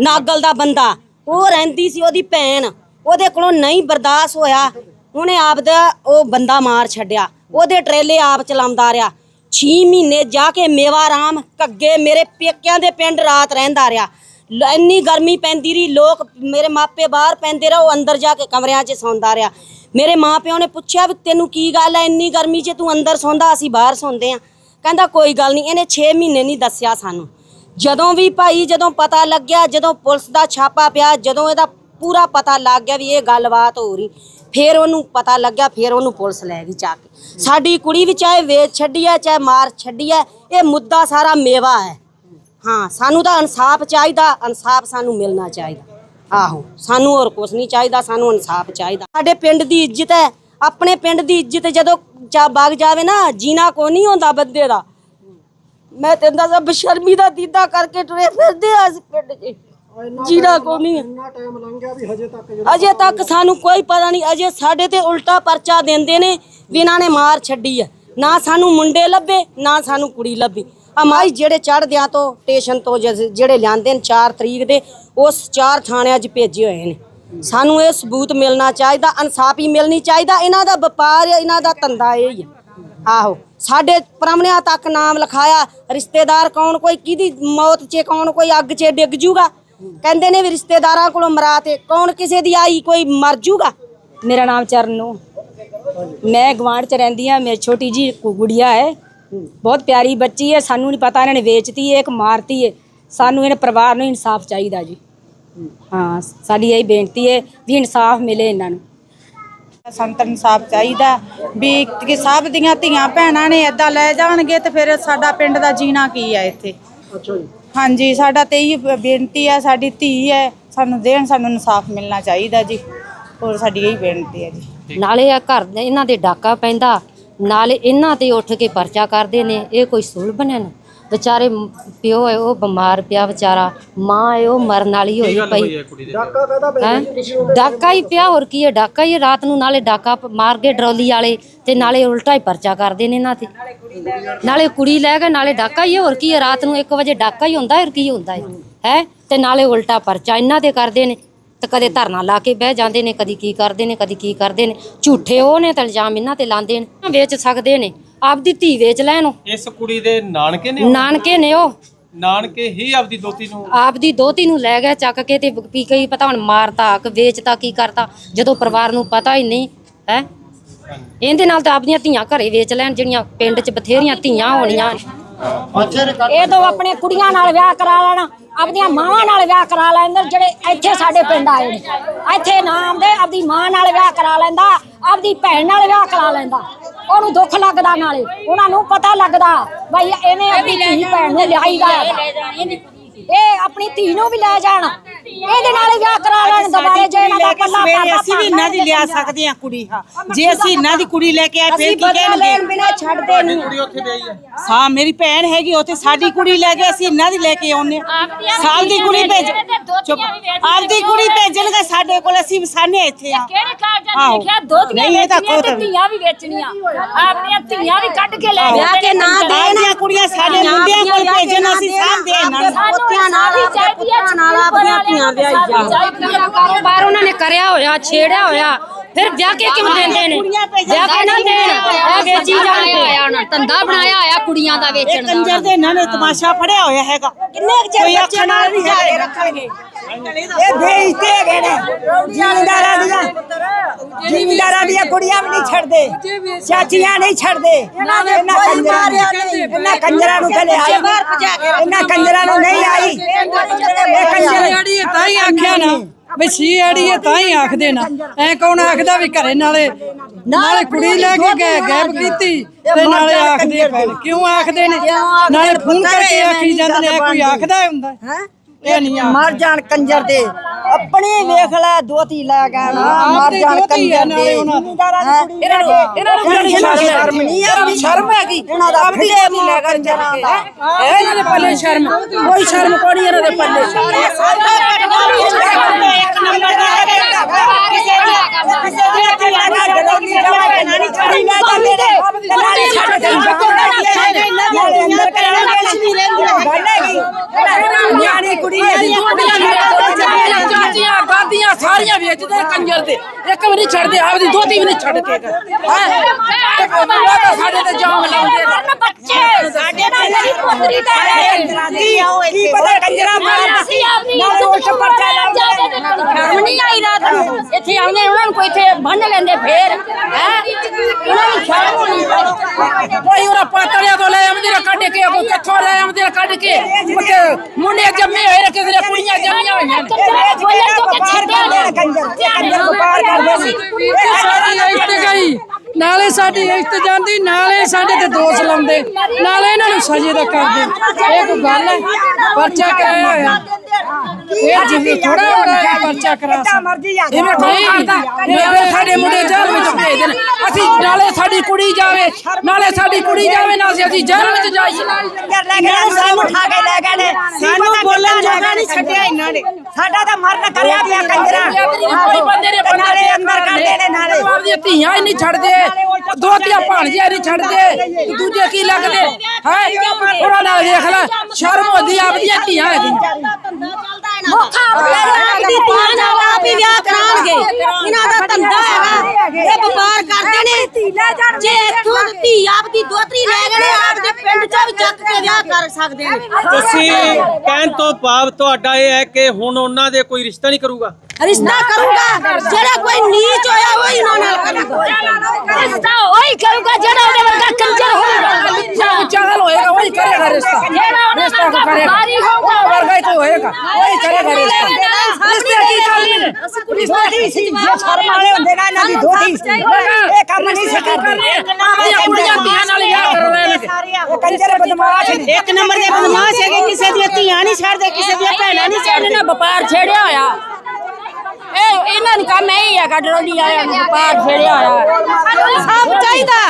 [SPEAKER 14] ਨਾਗਲ ਦਾ ਬੰਦਾ। ਉਹ ਰਹਿੰਦੀ ਸੀ ਉਹਦੀ ਭੈਣ। ਉਹਦੇ ਕੋਲੋਂ ਨਹੀਂ ਬਰਦਾਸ਼ਤ ਹੋਇਆ। ਉਹਨੇ ਆਪ ਦਾ ਉਹ ਬੰਦਾ ਮਾਰ ਛੱਡਿਆ। ਉਹਦੇ ਟਰੇਲੇ ਆਪ ਚਲਾਉਂਦਾ ਰਿਹਾ। 6 ਮਹੀਨੇ ਜਾ ਕੇ ਮੇਵਾ ਰਾਮ ਘੱਗੇ ਮੇਰੇ ਪੇਕਿਆਂ ਦੇ ਪਿੰਡ ਰਾਤ ਰਹਿੰਦਾ ਰਿਹਾ। ਲ- ਇੰਨੀ ਗਰਮੀ ਪੈਂਦੀ ਰਹੀ, ਲੋਕ ਮੇਰੇ ਮਾਪੇ ਬਾਹਰ ਪੈਂਦੇ ਰਹੇ, ਉਹ ਅੰਦਰ ਜਾ ਕੇ ਕਮਰਿਆਂ 'ਚ ਸੌਂਦਾ ਰਿਹਾ। ਮੇਰੇ ਮਾਪਿਆਂ ਨੇ ਪੁੱਛਿਆ ਵੀ ਤੈਨੂੰ ਕੀ ਗੱਲ ਹੈ, ਇੰਨੀ ਗਰਮੀ 'ਚ ਤੂੰ ਅੰਦਰ ਸੌਂਦਾ, ਅਸੀਂ ਬਾਹਰ ਸੌਂਦੇ ਆ ਕਹਿੰਦਾ, ਕੋਈ ਗੱਲ ਨਹੀਂ, ਇਹਨੇ 6 ਮਹੀਨੇ ਨਹੀਂ ਦੱਸਿਆ ਸਾਨੂੰ। ਜਦੋਂ ਵੀ ਭਾਈ, ਜਦੋਂ ਪਤਾ ਲੱਗਿਆ, ਜਦੋਂ ਪੁਲਿਸ ਦਾ ਛਾਪਾ ਪਿਆ, ਜਦੋਂ ਇਹਦਾ ਪੂਰਾ ਪਤਾ ਲੱਗ ਗਿਆ ਵੀ ਇਹ ਗੱਲਬਾਤ ਹੋ ਰਹੀ, ਫਿਰ ਉਹਨੂੰ ਪਤਾ ਲੱਗਿਆ, ਫਿਰ ਉਹਨੂੰ ਪੁਲਿਸ ਲੈ ਗਈ ਜਾ ਕੇ। ਸਾਡੀ ਕੁੜੀ ਵੀ ਚਾਹੇ ਵੇਚ ਛੱਡੀ ਹੈ, ਚਾਹੇ ਮਾਰ ਛੱਡੀ ਹੈ, ਇਹ ਮੁੱਦਾ ਸਾਰਾ ਮੇਵਾ ਹੈ। ਹਾਂ ਸਾਨੂੰ ਤਾਂ ਇਨਸਾਫ ਚਾਹੀਦਾ ਇਨਸਾਫ ਸਾਨੂੰ ਮਿਲਣਾ ਚਾਹੀਦਾ। ਆਹੋ ਸਾਨੂੰ ਹੋਰ ਕੁਝ ਨਹੀਂ ਚਾਹੀਦਾ ਸਾਨੂੰ ਇਨਸਾਫ ਚਾਹੀਦਾ। ਸਾਡੇ ਪਿੰਡ ਦੀ ਇੱਜ਼ਤ ਹੈ ਆਪਣੇ ਪਿੰਡ ਦੀ ਇੱਜ਼ਤ ਜਦੋਂ ਚਾ ਵਗ ਜਾਵੇ ਨਾ ਜੀਣਾ ਕੋ ਨਹੀਂ ਹੁੰਦਾ ਬੰਦੇ ਦਾ। ਮੈਂ ਤੇ ਅੰਦਾਜ਼ਾ ਬਸ਼ਰਮੀ ਦਾ ਦੀਦਾ ਕਰਕੇ ਟੁਰੇ ਫਿਰਦੇ ਆ ਅਸੀਂ ਪਿੰਡ 'ਚ। ਜੀਣਾ ਕੋ ਨਹੀਂ। ਹੈ।
[SPEAKER 5] ਇੰਨਾ ਟਾਈਮ ਲੰਘ ਗਿਆ ਵੀ ਹਜੇ ਤੱਕ
[SPEAKER 14] ਅਜੇ ਤੱਕ ਸਾਨੂੰ ਕੋਈ ਪਤਾ ਨਹੀਂ ਅਜੇ ਸਾਡੇ ਤੇ ਉਲਟਾ ਪਰਚਾ ਦਿੰਦੇ ਨੇ ਵੀ ਇਹਨਾਂ ਨੇ ਮਾਰ ਛੱਡੀ ਹੈ ਨਾ ਸਾਨੂੰ ਮੁੰਡੇ ਲੱਭੇ ਨਾ ਸਾਨੂੰ ਕੁੜੀ ਲੱਭੀ। ਅਮਾਈ ਜਿਹੜੇ ਚੜਦਿਆਂ ਤੋਂ ਸਟੇਸ਼ਨ ਤੋਂ ਜਿਸ- ਜਿਹੜੇ ਲਿਆਂਦੇ ਨੇ 4 ਤਰੀਕ ਦੇ ਉਸ ਚਾਰ ਥਾਣਿਆਂ 'ਚ ਭੇਜੇ ਹੋਏ ਨੇ। ਸਾਨੂੰ ਇਹ ਸਬੂਤ ਮਿਲਣਾ ਚਾਹੀਦਾ ਇਨਸਾਫ ਹੀ ਮਿਲਣੀ ਚਾਹੀਦਾ ਇਹਨਾਂ ਦਾ ਵਪਾਰ ਹੈ, ਇਹਨਾਂ ਦਾ ਧੰਦਾ ਇਹ ਹੀ ਹੈ ਆਹੋ ਸਾਡੇ ਪ੍ਰਾਹੁਣਿਆਂ ਤੱਕ ਨਾਮ ਲਿਖਾਇਆ ਰਿਸ਼ਤੇਦਾਰ ਕੌਣ ਕੋਈ ਕਿਹਦੀ ਮੌਤ 'ਚ ਕੌਣ ਕੋਈ ਅੱਗ 'ਚ ਡਿੱਗ ਜੂਗਾ? ਕਹਿੰਦੇ ਨੇ ਵੀ ਰਿਸ਼ਤੇਦਾਰਾਂ ਕੋਲੋਂ ਮਰਾ ਤੇ ਕੌਣ ਕਿਸੇ ਦੀ ਆਈ ਕੋਈ ਮਰ ਜੂਗਾ?
[SPEAKER 1] ਮੇਰਾ ਨਾਮ ਚਰਨੂ ਮੈਂ ਗਵਾਂਢ ਚ ਰਹਿੰਦੀ ਆ ਮੇਰੀ ਛੋਟੀ ਜੀ ਗੁੜੀਆ ਹੈ। ਬਹੁਤ ਪਿਆਰੀ ਬੱਚੀ ਹੈ ਸਾਨੂੰ ਨਹੀਂ ਪਤਾ ਇਹਨਾਂ ਨੇ ਵੇਚਤੀ ਹੈ ਇੱਕ ਮਾਰਤੀ ਹੈ। ਸਾਨੂੰ ਇਹਨਾਂ ਪਰਿਵਾਰ ਨੂੰ ਇਨਸਾਫ ਚਾਹੀਦਾ ਜੀ। ਹਾਂ ਸਾਡੀ ਇਹ ਬੇਨਤੀ ਹੈ ਵੀ ਇਨਸਾਫ ਮਿਲੇ ਇਹਨਾਂ ਨੂੰ।
[SPEAKER 2] ਸੰਤ ਇਨਸਾਫ ਚਾਹੀਦਾ ਵੀ ਕਿ ਸਭ ਦੀਆਂ ਧੀਆਂ ਭੈਣਾਂ ਨੇ ਏਦਾਂ ਲੈ ਜਾਣਗੇ ਤੇ ਫਿਰ ਸਾਡਾ ਪਿੰਡ ਦਾ ਜੀਣਾ ਕੀ ਹੈ ਇੱਥੇ?
[SPEAKER 5] ਅੱਛਾ ਜੀ।
[SPEAKER 2] ਹਾਂਜੀ ਸਾਡਾ ਤੇ ਇਹੀ ਬ- ਬੇਨਤੀ ਹੈ ਸਾਡੀ ਧੀ ਹੈ ਸਾਨੂੰ ਦੇਣ ਸਾਨੂੰ ਇਨਸਾਫ ਮਿਲਣਾ ਚਾਹੀਦਾ ਜੀ। ਹੋਰ ਸਾਡੀ ਇਹੀ ਬੇਨਤੀ ਹੈ ਜੀ।
[SPEAKER 1] ਨਾਲੇ ਆ ਘਰ ਦੇ ਇਹਨਾਂ ਦੇ ਡਾਕਾ ਪੈਂਦਾ ਨਾਲੇ ਇਹਨਾਂ ਤੇ ਉੱਠ ਕੇ ਪਰਚਾ ਕਰਦੇ ਨੇ ਇਹ ਕੋਈ ਸੂਲ ਬਣਿਆ ਨਾ? ਵਿਚਾਰੇ ਪਿਓ ਹੈ ਉਹ ਬਿਮਾਰ ਪਿਆ ਵਿਚਾਰਾ ਮਾਂ ਹੈ ਉਹ ਮਰਨ ਵਾਲੀ ਹੋਈ ਪਈ।
[SPEAKER 5] ਡਾਕਾ ਕਹਦਾ
[SPEAKER 1] ਹੈਂ? ਡਾਕਾ ਹੀ ਪਿਆ ਹੋਰ ਕੀ ਹੈ? ਡਾਕਾ ਹੀ ਹੈ, ਰਾਤ ਨੂੰ ਨਾਲੇ ਡਾਕਾ ਮਾਰ ਕੇ ਡਰੋਲੀ ਵਾਲੇ ਤੇ ਨਾਲੇ ਉਲਟਾ ਹੀ ਪਰਚਾ ਕਰਦੇ ਨੇ ਇਹਨਾਂ ਤੇ। ਨਾਲੇ ਕੁੜੀ ਲੈ ਕੇ ਨਾਲੇ ਡਾਕਾ ਹੀ ਹੈ, ਹੋਰ ਕੀ ਹੈ? ਰਾਤ ਨੂੰ 1 ਵਜੇ ਡਾਕਾ ਹੀ ਹੁੰਦਾ ਹੋਰ ਕੀ ਹੁੰਦਾ ਹੈ? ਹੈ? ਤੇ ਨਾਲੇ ਉਲਟਾ ਪਰਚਾ ਇਹਨਾਂ ਤੇ ਕਰਦੇ ਨੇ। ਤੇ ਕਦੇ ਧਰਨਾ ਲਾ ਕੇ ਬਹਿ ਜਾਂਦੇ ਨੇ ਕਦੀ ਕੀ ਕਰਦੇ ਨੇ ਕਦੀ ਕੀ ਕਰਦੇ ਨੇ। ਝੂਠੇ ਉਹ ਨੇ ਤੇ ਇਲਜ਼ਾਮ ਇਹਨਾਂ ਤੇ ਲਾਉਂਦੇ ਨੇ ਵੇਚ ਸਕਦੇ ਨੇ। ਆਪਦੀ ਧੀ ਵੇਚ ਲੈਣ ਉਹ।
[SPEAKER 4] ਇਸ ਕੁੜੀ ਦੇ ਨਾਨਕੇ ਨੇ ਉਹ?
[SPEAKER 1] ਨਾਨਕੇ ਨੇ ਉਹ।
[SPEAKER 4] ਨਾਨਕੇ ਹੀ ਆਪਦੀ ਦੋਤੀ ਨੂੰ?
[SPEAKER 1] ਆਪਦੀ ਦੋਤੀ ਨੂੰ ਲੈ ਗਿਆ ਚੱਕ ਕੇ ਤੇ ਵੀ ਕਈ ਪਤਾ ਹੁਣ ਮਾਰਤਾ ਕਿ ਵੇਚਤਾ ਕੀ ਕਰਤਾ। ਜਦੋਂ ਪਰਿਵਾਰ ਨੂੰ ਪਤਾ ਹੀ ਨਹੀਂ ਹੈ? ਇਹਦੇ ਨਾਲ ਤਾਂ ਆਪਦੀਆਂ ਧੀਆਂ ਘਰੇ ਵੇਚ ਲੈਣ ਜਿਹੜੀਆਂ ਪਿੰਡ 'ਚ ਬਥੇਰੀਆਂ ਧੀਆਂ ਹੋਣੀਆਂ। ਇਹ ਤੋਂ ਆਪਣੇ ਕੁੜੀਆਂ ਨਾਲ ਵਿਆਹ ਕਰਾ ਲੈਣਾ। ਆਪਦੀਆਂ ਮਾਵਾਂ ਨਾਲ ਵਿਆਹ ਕਰਾ ਲੈਂਦੇ, ਜਿਹੜੇ ਇੱਥੇ ਸਾਡੇ ਪਿੰਡ ਆਏ ਨੇ ਇੱਥੇ ਨਾਮ ਦੇ, ਆਪਦੀ ਮਾਂ ਨਾਲ ਵਿਆਹ ਕਰਾ ਲੈਂਦਾ, ਆਪਦੀ ਭੈਣ ਨਾਲ ਵਿਆਹ ਕਰਾ ਲੈਂਦਾ ਉਹਨੂੰ ਦੁੱਖ ਲੱਗਦਾ ਨਾਲੇ, ਉਹਨਾਂ ਨੂੰ ਪਤਾ ਲੱਗਦਾ, ਬਈ ਇਹਨੇ ਆਪਣੀ ਧੀ ਭੈਣ ਨੂੰ ਲਿਆਈਦਾ ਹੈਗਾ। ਇਹ ਆਪਣੀ ਧੀ ਨੂੰ ਵੀ ਲੈ ਜਾਣ। ਇਹਦੇ ਨਾਲ ਵਿਆਹ ਕਰਾ ਲੈਣ ਦੁਬਾਰੇ ਜੇ ਇਹਨਾਂ ਦਾ
[SPEAKER 2] ਲੈ ਕੇ ਸਵੇਰੇ ਅਸੀਂ ਵੀ ਇਹਨਾਂ ਦੀ ਲਿਆ ਸਕਦੇ ਹਾਂ ਕੁੜੀ ਹਾਂ। ਜੇ ਅਸੀਂ ਇਹਨਾਂ ਦੀ ਕੁੜੀ ਲੈ ਕੇ ਆਏ ਫਿਰ ਕੀ ਕਹਿਣਗੇ?
[SPEAKER 15] ਬਿਨਾ ਛੱਡਦੇ ਨਹੀਂ।
[SPEAKER 4] ਕੁੜੀ ਉੱਥੇ ਵਿਆਹੀ ਆ
[SPEAKER 2] ਹਾਂ ਮੇਰੀ ਭੈਣ ਹੈਗੀ ਉੱਥੇ ਸਾਡੀ ਕੁੜੀ ਲੈ ਕੇ ਅਸੀਂ ਇਹਨਾਂ ਦੀ ਲੈ ਕੇ ਆਉਨੇ ਸਾਲ ਦੀ ਕੁੜੀ ਭੇਜ ਚੁੱਪ। ਆਪਦੀ ਕੁੜੀ ਭੇਜਣਗੇ ਸਾਡੇ ਕੋਲ ਅਸੀਂ ਵਸਾਨੇ ਇੱਥੇ ਆ
[SPEAKER 1] ਕਿਹੜੇ ਕਾਗਜ਼ਾਂ। ਚ ਲਿਖਿਆ? ਦੋਧੀਆਂ
[SPEAKER 2] ਨਹੀਂ, ਤਾਂ ਕੋਈ-
[SPEAKER 1] ਧੀਆਂ ਵੀ ਵੇਚਣੀਆਂ। ਆਪਣੀਆਂ ਧੀਆਂ ਵੀ ਕੱਢ ਕੇ ਲੈ
[SPEAKER 2] ਵਿਆਹ
[SPEAKER 1] ਕੇ ਨਾ
[SPEAKER 2] ਆਪਦੀਆਂ ਕੁੜੀਆਂ ਸਾਡੇ ਮੁੰਡਿਆਂ ਕੋਲ ਭੇਜਣ ਅਸੀਂ ਸਾਂਭਦੇ ਇਹਨਾਂ ਨੂੰ
[SPEAKER 1] ਪੋਤਿਆਂ ਨਾਲ
[SPEAKER 14] ਪੁੱਤਾਂ ਨਾਲ ਆਪਣੀਆਂ ਧੀਆਂ ਵਿਆਹੀ ਜਾ
[SPEAKER 1] ਕਾਰੋਬਾਰ ਉਹਨਾਂ ਨੇ ਕਰਿਆ ਹੋਇਆ ਛੇੜਿਆ ਹੋਇਆ। ਫਿਰ ਵਿਆਹ ਕੇ ਕਿਉਂ ਦਿੰਦੇ ਨੇ? ਵਿਆਹ ਕੇ ਨਾ ਦੇਣ। ਇਹ ਵੇਚੀ ਜਾਣਗੇ ਹੋਇਆ ਉਹਨਾਂ ਧੰਦਾ ਬਣਾਇਆ ਹੋਇਆ ਕੁੜੀਆਂ ਦਾ ਵੇਚਣ ਦਾ
[SPEAKER 2] ਕੰਜਰ ਦੇ ਇਹਨਾਂ ਨੇ ਤਮਾਸ਼ਾ ਫੜਿਆ ਹੋਇਆ ਹੈਗਾ।
[SPEAKER 15] ਕਿੰਨੇ ਕੁ ਚਿਰ ਬੱਚੇ
[SPEAKER 2] ਨਾਲ ਹੈਗਾ।
[SPEAKER 15] ਰੱਖਣਗੇ? ਇਹ ਬੇਇੱਜ਼ਤੀ ਹੈਗੇ ਨੇ। ਜ਼ਿਮੀਂਦਾਰਾਂ ਦੀਆਂ ਜ਼ਿਮੀਂਦਾਰਾਂ ਦੀਆਂ ਕੁੜੀਆਂ ਵੀ ਨਹੀਂ ਛੱਡਦੇ। ਚਾਚੀਆਂ ਨਹੀਂ ਛੱਡਦੇ। ਇਹਨਾਂ ਕੰਜਰਾਂ ਨੂੰ ਇਹਨਾਂ ਕੰਜਰਾਂ ਨੂੰ ਥਲੇ ਆਈ ਇਹਨਾਂ ਕੰਜਰਾਂ ਨੂੰ ਨਹੀਂ ਆਈ। ਇਹ ਕੰਜਰ
[SPEAKER 16] ਤਾਂ ਹੀ ਆਖਿਆ ਨਾ। ਵੀ ਸੀ ਆੜੀ ਤਾਂ ਹੀ ਆਖਦੇ ਨਾ। ਐ ਕੌਣ ਆਖਦਾ ਵੀ ਘਰੇ ਨਾਲੇ ਨਾਲੇ ਕੁੜੀ ਲੈ ਕੇ ਗਏ ਗੈਬ ਕੀਤੀ ਤੇ ਨਾਲੇ ਆਖਦੇ। ਕਿਉਂ ਆਖਦੇ ਨੇ? ਨਾਲੇ ਫੋਨ ਕਰਕੇ ਆਖੀ ਜਾਂਦੇ ਨੇ ਕੋਈ ਆਖਦਾ ਹੁੰਦਾ? ਇਹ ਨਹੀਂ ਆਖਦਾ
[SPEAKER 15] ਮਰ ਜਾਣ ਕੰਜਰ ਦੇ ਆਪਣੇ ਵੇਖ ਲੈ ਦੋਤੀ ਲੈ ਗਏ ਨਾ ਮਰ
[SPEAKER 16] ਆਪਦੇ
[SPEAKER 15] ਜਾਣ
[SPEAKER 16] ਦੋਹਤੀ ਆ
[SPEAKER 15] ਕੰਜਰ
[SPEAKER 16] ਨਾਲੇ
[SPEAKER 15] ਦੇ
[SPEAKER 16] ਉਹਨਾਂ ਦੀ।
[SPEAKER 15] ਇਹਨਾਂ ਨੂੰ ਇਹਨਾਂ ਨੂੰ ਬੜੀ ਸ਼ਰਮ ਨਹੀਂ ਆ ਸ਼ਰਮ ਹੈਗੀ ਇਹਨਾਂ ਦਾ ਫਿੱਟੇ ਨਹੀਂ ਲੈ ਕੰਜਰਾਂ ਦਾ
[SPEAKER 16] ਇਹਨਾਂ ਦੇ ਪੱਲੇ ਸ਼ਰਮ ਕੋਈ ਸ਼ਰਮ ਕੋਈ ਇਹਨਾਂ ਦੇ ਪੱਲੇ
[SPEAKER 2] ਇੱਕ ਨੰਬਰ ਦਾ ਹੈਗਾ ਕਿਸੇ ਦੀ ਕਿਸੇ ਦੀ ਅੱਖ ਲੱਗਾ ਡਰੋਲੀ ਜਮਾ ਕੇ ਨਾ ਨਹੀਂ ਛੜੀ ਨਾ ਜਾਂਦੇ ਨੇ ਨਾਲੇ ਛੱਡ ਦੇ ਨਾਲੇ ਅੰਦਰ ਕਰਾਂਗੇ ਨਹੀਂ ਰਹਿੰਦੀ
[SPEAKER 15] ਨਿਆਣੀ ਕੁੜੀ ਹੈ
[SPEAKER 16] ਚਾਚੀਆਂ ਦਾਦੀਆਂ ਸਾਰੀਆਂ ਵੇਚਦੇ ਕੰਜਰ ਦੇ। ਇੱਕ ਵੀ ਨਹੀਂ ਛੱਡਦੇ ਆਪਦੀ ਦੋਤੀ ਵੀ ਨਹੀਂ ਛੱਡ ਕੇ ਹੈ? ਸਾਡੇ ਤੇ ਜਾਮ ਲਾਉਂਦੇ ਨੇ
[SPEAKER 1] ਬੱਚੇ ਸਾਡੇ ਨਾਲ ਮੇਰੀ ਪੋਤਰੀ ਦਾ
[SPEAKER 15] ਕੀ ਪਤਾ ਕੰਜਰਾ ਮਾਰ
[SPEAKER 1] ਅਸੀਂ ਆਪਣੀ ਉਲਟ ਪਰਚਾ ਲਾਉਂਦੇ ਸ਼ਰਮ ਨਹੀਂ ਆਈ ਰਾਤ ਨੂੰ ਇੱਥੇ ਆਉਂਦੇ ਉਹਨਾਂ ਨੂੰ ਕੋਈ ਇੱਥੇ ਬੰਨ ਲੈਂਦੇ ਫੇਰ ਹੈ ਉਹਨਾਂ ਨੂੰ ਸ਼ਰਮ ਹੋਣੀ ਚਾਹੀਦੀ
[SPEAKER 16] ਕੋਈ ਉਹਨਾਂ ਪਾਤੜਿਆਂ ਤੋਂ ਲੈ ਆਉਂਦੇ ਨੇ ਕੱਢ ਕੇ ਕੋਈ ਕਿੱਥੋਂ ਲੈ ਆਉਂਦੇ ਨੇ ਕੱਢ ਕੇ ਉੱਥੇ ਮੁੰਡੇ ਜੰਮੇ ਹੋਏ ਨੇ ਕਿਸੇ ਦੀਆਂ ਕੁੜੀਆਂ ਜੰਮੀਆਂ ਹੋਈਆਂ ਨੇ
[SPEAKER 1] ਕੰਜਰਾਂ ਬੋਲੇ ਤੋਂ ਕਿ ਛੱਡਿਆ ਨਾ
[SPEAKER 15] ਕੰਜਰ ਕੰਜਰ ਨੂੰ ਪਾਰ ਕਰਦੇ ਸੀ
[SPEAKER 16] ਇਹ ਸਾਡੀ ਇੱਜ਼ਤ ਗਈ ਨਾਲੇ ਸਾਡੀ ਇੱਜ਼ਤ ਜਾਂਦੀ ਨਾਲੇ ਸਾਡੇ ਤੇ ਦੋਸ਼ ਲਾਉਂਦੇ ਨਾਲੇ ਇਹਨਾਂ ਨੂੰ ਸਜ਼ੇ ਦਾ ਕਰਦੇ। ਇਹ ਕੋਈ ਗੱਲ ਹੈ ਪਰਚਾ ਕਰਾਇਆ ਹੋਇਆ। ਇਹ ਜਿਵੇਂ ਥੋੜਾ ਹੋਣਾ ਪਰਚਾ ਕਰਾ ਸਕਦਾ।
[SPEAKER 15] ਮਰਜ਼ੀ ਆ
[SPEAKER 16] ਇਹ ਸਾਡੇ ਮੁੰਡੇ ਦੇਣ ਅਸੀਂ ਨਾਲੇ ਸਾਡੀ ਕੁੜੀ ਜਾਵੇ ਨਾਲੇ ਸਾਡੀ ਕੁੜੀ ਜਾਵੇ ਨਾ ਅਸੀਂ ਅਸੀਂ ਜੇਲ੍ਹ ਵਿੱਚ ਜਾਈਏ।
[SPEAKER 15] ਕੰਜਰ ਲੈ ਗਏ ਸਾਨੂੰ ਉਠਾ ਕੇ ਲੈ ਗਏ ਨੇ ਸਾਨੂੰ ਬੋਲਣ ਜੋਗਾ ਨਹੀਂ ਛੱਡਿਆ ਇਹਨਾਂ ਨੇ। ਸਾਡਾ ਤਾਂ ਮਰਨ ਕਰਿਆ ਪਿਆ ਕੰਜਰਾ।
[SPEAKER 16] ਕੋਈ ਬੰਦੇ ਨੇ ਬੰਦਾ
[SPEAKER 15] ਨਾਲੇ ਅੰਦਰ ਕਰਦੇ ਨੇ ਨਾਲੇ।
[SPEAKER 16] ਆਪਦੀਆਂ ਧੀਆਂ ਹੀ ਨਹੀਂ ਛੱਡਦੇ। ਦੋ ਧੀਆਂ ਭਾਣਜੀਆਂ ਨਹੀਂ ਛੱਡਦੇ। ਤੇ ਦੂਜੇ ਕੀ ਲੱਗਦੇ? ਹੈ? ਉਹਨਾਂ ਨਾਲ ਦੇਖ ਲੈ ਸ਼ਰਮ ਹੁੰਦੀ ਆਪਦੀਆਂ ਧੀਆਂ ਹੈਗੀਆਂ।
[SPEAKER 1] ਮੌਕਾ
[SPEAKER 14] ਆਪਣੀ ਧੀਆਂ ਨਾਲ ਆਪ ਹੀ ਵਿਆਹ ਕਰਾਉਣਗੇ। ਇਹਨਾਂ ਦਾ ਧੰਦਾ ਹੈਗਾ ਇਹ ਵਪਾਰ ਕਰਦੇ ਨੇ ਜੇ ਇੱਥੋਂ ਧੀ ਆਪਦੀ ਦੋਤਰੀ ਲੈ ਗਏ ਆਪਦੇ ਪਿੰਡ ਚੋਂ ਵੀ ਚੱਕ ਕੇ ਵਿਆਹ ਕਰ ਸਕਦੇ ਨੇ।
[SPEAKER 4] ਤੁਸੀਂ ਕਹਿਣ ਤੋਂ ਭਾਵ ਤੁਹਾਡਾ ਇਹ ਹੈ ਕਿ ਹੁਣ ਉਹਨਾਂ ਦੇ ਕੋਈ ਰਿਸ਼ਤਾ ਨਹੀਂ ਕਰੂਗਾ?
[SPEAKER 14] ਰਿਸ਼ਤਾ ਕਰੂਗਾ। ਜਿਹੜਾ ਕੋਈ ਨੀਚ ਹੋਇਆ ਉਹ ਹੀ ਉਹਨਾਂ ਨਾਲ ਕਰੂਗਾ।
[SPEAKER 1] ਰਿਸ਼ਤਾ ਉਹੀ ਕਰੂਗਾ ਜਿਹੜਾ ਉਹਦੇ ਵਰਗਾ ਕੰਜਰ ਹੋਊਗਾ।
[SPEAKER 16] ਜਿਹੜਾ ਚਾਹਲ ਹੋਏਗਾ ਵਹੀ ਕਰੇਗਾ ਰਿਸ਼ਤਾ
[SPEAKER 1] ਜਿਹੜਾ ਉਹਦੇ
[SPEAKER 16] ਰਿਸ਼ਤਾ
[SPEAKER 1] ਵਰਗਾ
[SPEAKER 16] ਕਰੇਗਾ
[SPEAKER 1] ਵਪਾਰੀ ਹੋਊਗਾ।
[SPEAKER 16] ਕੋਈ ਹੋਏਗਾ ਵਹੀ ਕਰੇਗਾ ਰਿਸ਼ਤਾ ਰਿਸ਼ਤੇ ਕੀ ਕਰਨੀ ਨੇ
[SPEAKER 15] ਦੋਤੀ ਸੀ। ਜੋ ਸ਼ਰਮ ਵਾਲੇ ਹੁੰਦੇ ਨਾ ਇਹਨਾਂ ਦੀ ਦੋਤੀ ਸੀ। ਇਹ ਕੰਮ ਨਹੀਂ ਸੀ ਕਰਦੇ।
[SPEAKER 16] ਆਪਣੀਆਂ ਕੁੜੀਆਂ ਧੀਆਂ ਨਾਲ ਵਿਆਹ ਕਰ ਰਹੇ ਨੇ
[SPEAKER 15] ਇਹ ਕੰਜਰ ਬਦਮਾਸ਼ ਨੇ।
[SPEAKER 2] ਇੱਕ ਨੰਬਰ ਦੇ ਬਦਮਾਸ਼ ਹੈਗੇ ਕਿਸੇ ਦੀਆਂ ਧੀਆਂ ਨਹੀਂ ਛੱਡਦੇ ਕਿਸੇ ਦੀਆਂ ਭੈਣਾਂ ਨਹੀਂ ਛੱਡਦੇ
[SPEAKER 1] ਇਹਨਾਂ ਵਪਾਰ ਛੇੜਿਆ ਹੋਇਆ। ਇਹ ਇਹਨਾਂ ਨੂੰ ਕੰਮ ਇਹ ਹੀ ਹੈਗਾ ਡਰੋਲੀ ਆਇਆ ਨੂੰ ਵਪਾਰ ਛੇੜਿਆ ਹੋਇਆ।
[SPEAKER 14] ਸਾਫ਼ ਚਾਹੀਦਾ।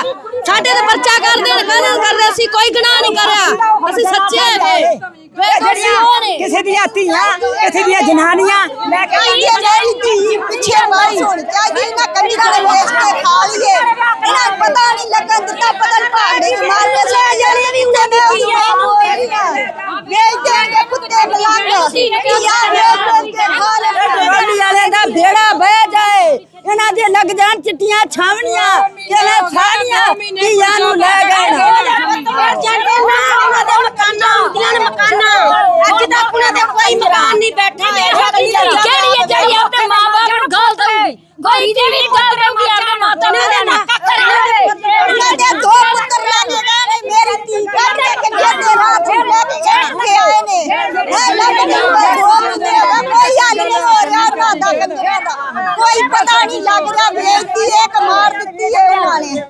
[SPEAKER 14] ਸਾਡੇ ਤੇ ਪਰਚਾ ਕਰ ਦੇਣ ਕਾਨੂੰਨ ਕਰਦੇ ਅਸੀਂ ਕੋਈ ਗੁਨਾਹ ਨਹੀਂ ਕਰਿਆ। ਅਸੀਂ ਸੱਚੇ ਹੈਗੇ
[SPEAKER 15] ਇਹ। ਜਿਹੜੀਆਂ ਕਿਸੇ ਦੀਆਂ ਧੀਆਂ ਕਿਸੇ ਦੀਆਂ ਜਨਾਨੀਆਂ। ਲੈ ਕੇ
[SPEAKER 14] ਜਿਹੜੀ ਧੀ ਪਿੱਛੇ ਹੋਣੀ ਚਾਹੀਦੀ ਨੇ ਵੇਚ ਕੇ ਖਾ ਲਈਏ। ਇਹਨਾਂ ਪਤਾ ਨਹੀਂ ਲੱਗਣ ਦਿੱਤਾ ਭਾੜੇ ਚ ਮਾਰ ਕੇ ਲੈ ਜਾਣੀ ਵੀ ਉਹਨਾਂ ਦੇ ਜਵਾਬ ਹੋਏਗਾ ਵੇਚ ਦੇਣਗੇ ਕੁੱਤੇ ਬਲੰਗ। ਵੇਚ
[SPEAKER 15] ਵਾਲੇ ਦਾ ਬੇੜਾ ਬਹਿ ਜਾਏ। ਇਹਨਾਂ ਦੇ ਲੱਗ ਜਾਣ ਚਿੱਟੀਆਂ ਛਾਵਣੀਆਂ। ਕਿਹਨੇ ਸਾਰੀਆਂ ਧੀਆਂ ਨੂੰ ਲੈ ਗਏ
[SPEAKER 14] ਜਾਂਦੇ ਨਾ ਉਹਨਾਂ ਦੇ ਮਕਾਨਾਂ ਹੁੰਦੀਆਂ ਨੇ ਮਕਾਨਾਂ ਅੱਜ ਤੱਕ ਉਹਨਾਂ ਦੇ ਕੋਈ ਮਕਾਨ ਨਹੀਂ ਬੈਠਾ
[SPEAKER 1] ਜਿਹੜੀ ਹੈ ਜਿਹੜੀ ਆਪਣੇ ਮਾਂ-ਬਾਪ ਨੂੰ ਗਾਲ ਦਊਗੀ ਗੋਰੀ ਦੀ ਵੀ ਗਾਲ ਦਊਗੀ ਆਪਣੇ ਮਾਤਾ ਨੂੰ
[SPEAKER 14] ਉਹਨਾਂ ਦੇ
[SPEAKER 1] ਕੱਖ ਰਹਿ
[SPEAKER 14] ਉਹਨਾਂ ਦੇ ਦੋ ਪੁੱਤਰ ਲੱਗ ਗਏ ਨੇ ਮੇਰੀ ਧੀ ਕੇ ਛੱਡ ਕੇ ਆਏ ਨੇ ਇਹ ਲੱਗ ਦੋ ਪੁੱਤਰ ਦਾ ਕੋਈ ਹੱਲ ਨਹੀਂ ਹੋ ਰਿਹਾ ਉਹਨਾਂ ਦਾ ਕੰਜਰਾਂ ਦਾ ਕੋਈ ਪਤਾ ਨਹੀਂ ਲੱਗ ਰਿਹਾ ਵੇਚਦੀ ਇੱਕ ਮਾਰ ਦਿੱਤੀ ਹੈ ਉਹਨਾਂ ਨੇ